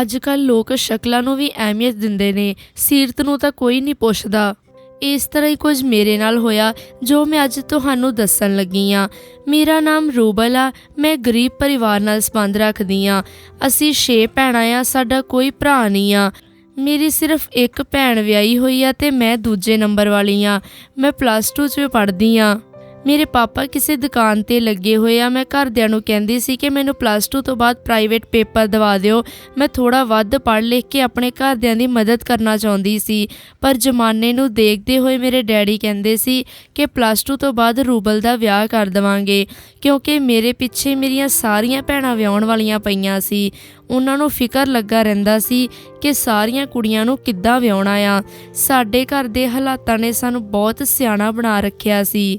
ਅੱਜ ਕੱਲ ਲੋਕ ਸ਼ਕਲਾਂ ਨੂੰ ਵੀ ਅਹਿਮੀਅਤ ਦਿੰਦੇ ਨੇ, ਸੀਰਤ ਨੂੰ ਤਾਂ ਕੋਈ ਨਹੀਂ ਪੁੱਛਦਾ। ਇਸ ਤਰ੍ਹਾਂ ਹੀ ਕੁਝ ਮੇਰੇ ਨਾਲ ਹੋਇਆ, ਜੋ ਮੈਂ ਅੱਜ ਤੁਹਾਨੂੰ ਦੱਸਣ ਲੱਗੀ ਆ ਮੇਰਾ ਨਾਮ ਰੂਬਲ ਆ, ਮੈਂ ਗਰੀਬ ਪਰਿਵਾਰ ਨਾਲ ਸੰਬੰਧ ਰੱਖਦੀ ਆ ਅਸੀਂ 6 ਭੈਣਾਂ ਆ, ਸਾਡਾ ਕੋਈ ਭਰਾ ਨਹੀਂ ਆ। ਮੇਰੀ ਸਿਰਫ ਇੱਕ ਭੈਣ ਵਿਆਹੀ ਹੋਈ ਆ ਤੇ ਮੈਂ ਦੂਜੇ ਨੰਬਰ ਵਾਲੀ ਆ ਮੈਂ ਪਲੱਸ 2 ਚ ਪੜ੍ਹਦੀ ਆ ਮੇਰੇ ਪਾਪਾ ਕਿਸੇ ਦੁਕਾਨ ਤੇ ਲੱਗੇ ਹੋਏ ਆ। ਮੈਂ ਘਰਦਿਆਂ ਨੂੰ ਕਹਿੰਦੀ ਸੀ ਕਿ ਮੈਨੂੰ ਪਲੱਸ 2 ਤੋਂ ਬਾਅਦ ਪ੍ਰਾਈਵੇਟ ਪੇਪਰ ਦਵਾ ਦਿਓ। ਮੈਂ ਥੋੜਾ ਵੱਧ ਪੜ੍ਹ ਲਿਖ ਕੇ ਆਪਣੇ ਘਰਦਿਆਂ ਦੀ ਮਦਦ ਕਰਨਾ ਚਾਹੁੰਦੀ ਸੀ। ਪਰ ਜ਼ਮਾਨੇ ਨੂੰ ਦੇਖਦੇ ਹੋਏ ਮੇਰੇ ਡੈਡੀ ਕਹਿੰਦੇ ਸੀ ਕਿ ਪਲੱਸ 2 ਤੋਂ ਬਾਅਦ ਰੂਬਲ ਦਾ ਵਿਆਹ ਕਰ ਦੇਵਾਂਗੇ, ਕਿਉਂਕਿ ਮੇਰੇ ਪਿੱਛੇ ਮੇਰੀਆਂ ਸਾਰੀਆਂ ਭੈਣਾਂ ਵਿਆਹਣ ਵਾਲੀਆਂ ਪਈਆਂ ਸੀ। ਉਹਨਾਂ ਨੂੰ ਫਿਕਰ ਲੱਗਾ ਰਹਿੰਦਾ ਸੀ ਕਿ ਸਾਰੀਆਂ ਕੁੜੀਆਂ ਨੂੰ ਕਿੱਦਾਂ ਵਿਆਹਣਾ ਆ। ਸਾਡੇ ਘਰ ਦੇ ਹਾਲਾਤਾਂ ਨੇ ਸਾਨੂੰ ਬਹੁਤ ਸਿਆਣਾ ਬਣਾ ਰੱਖਿਆ ਸੀ।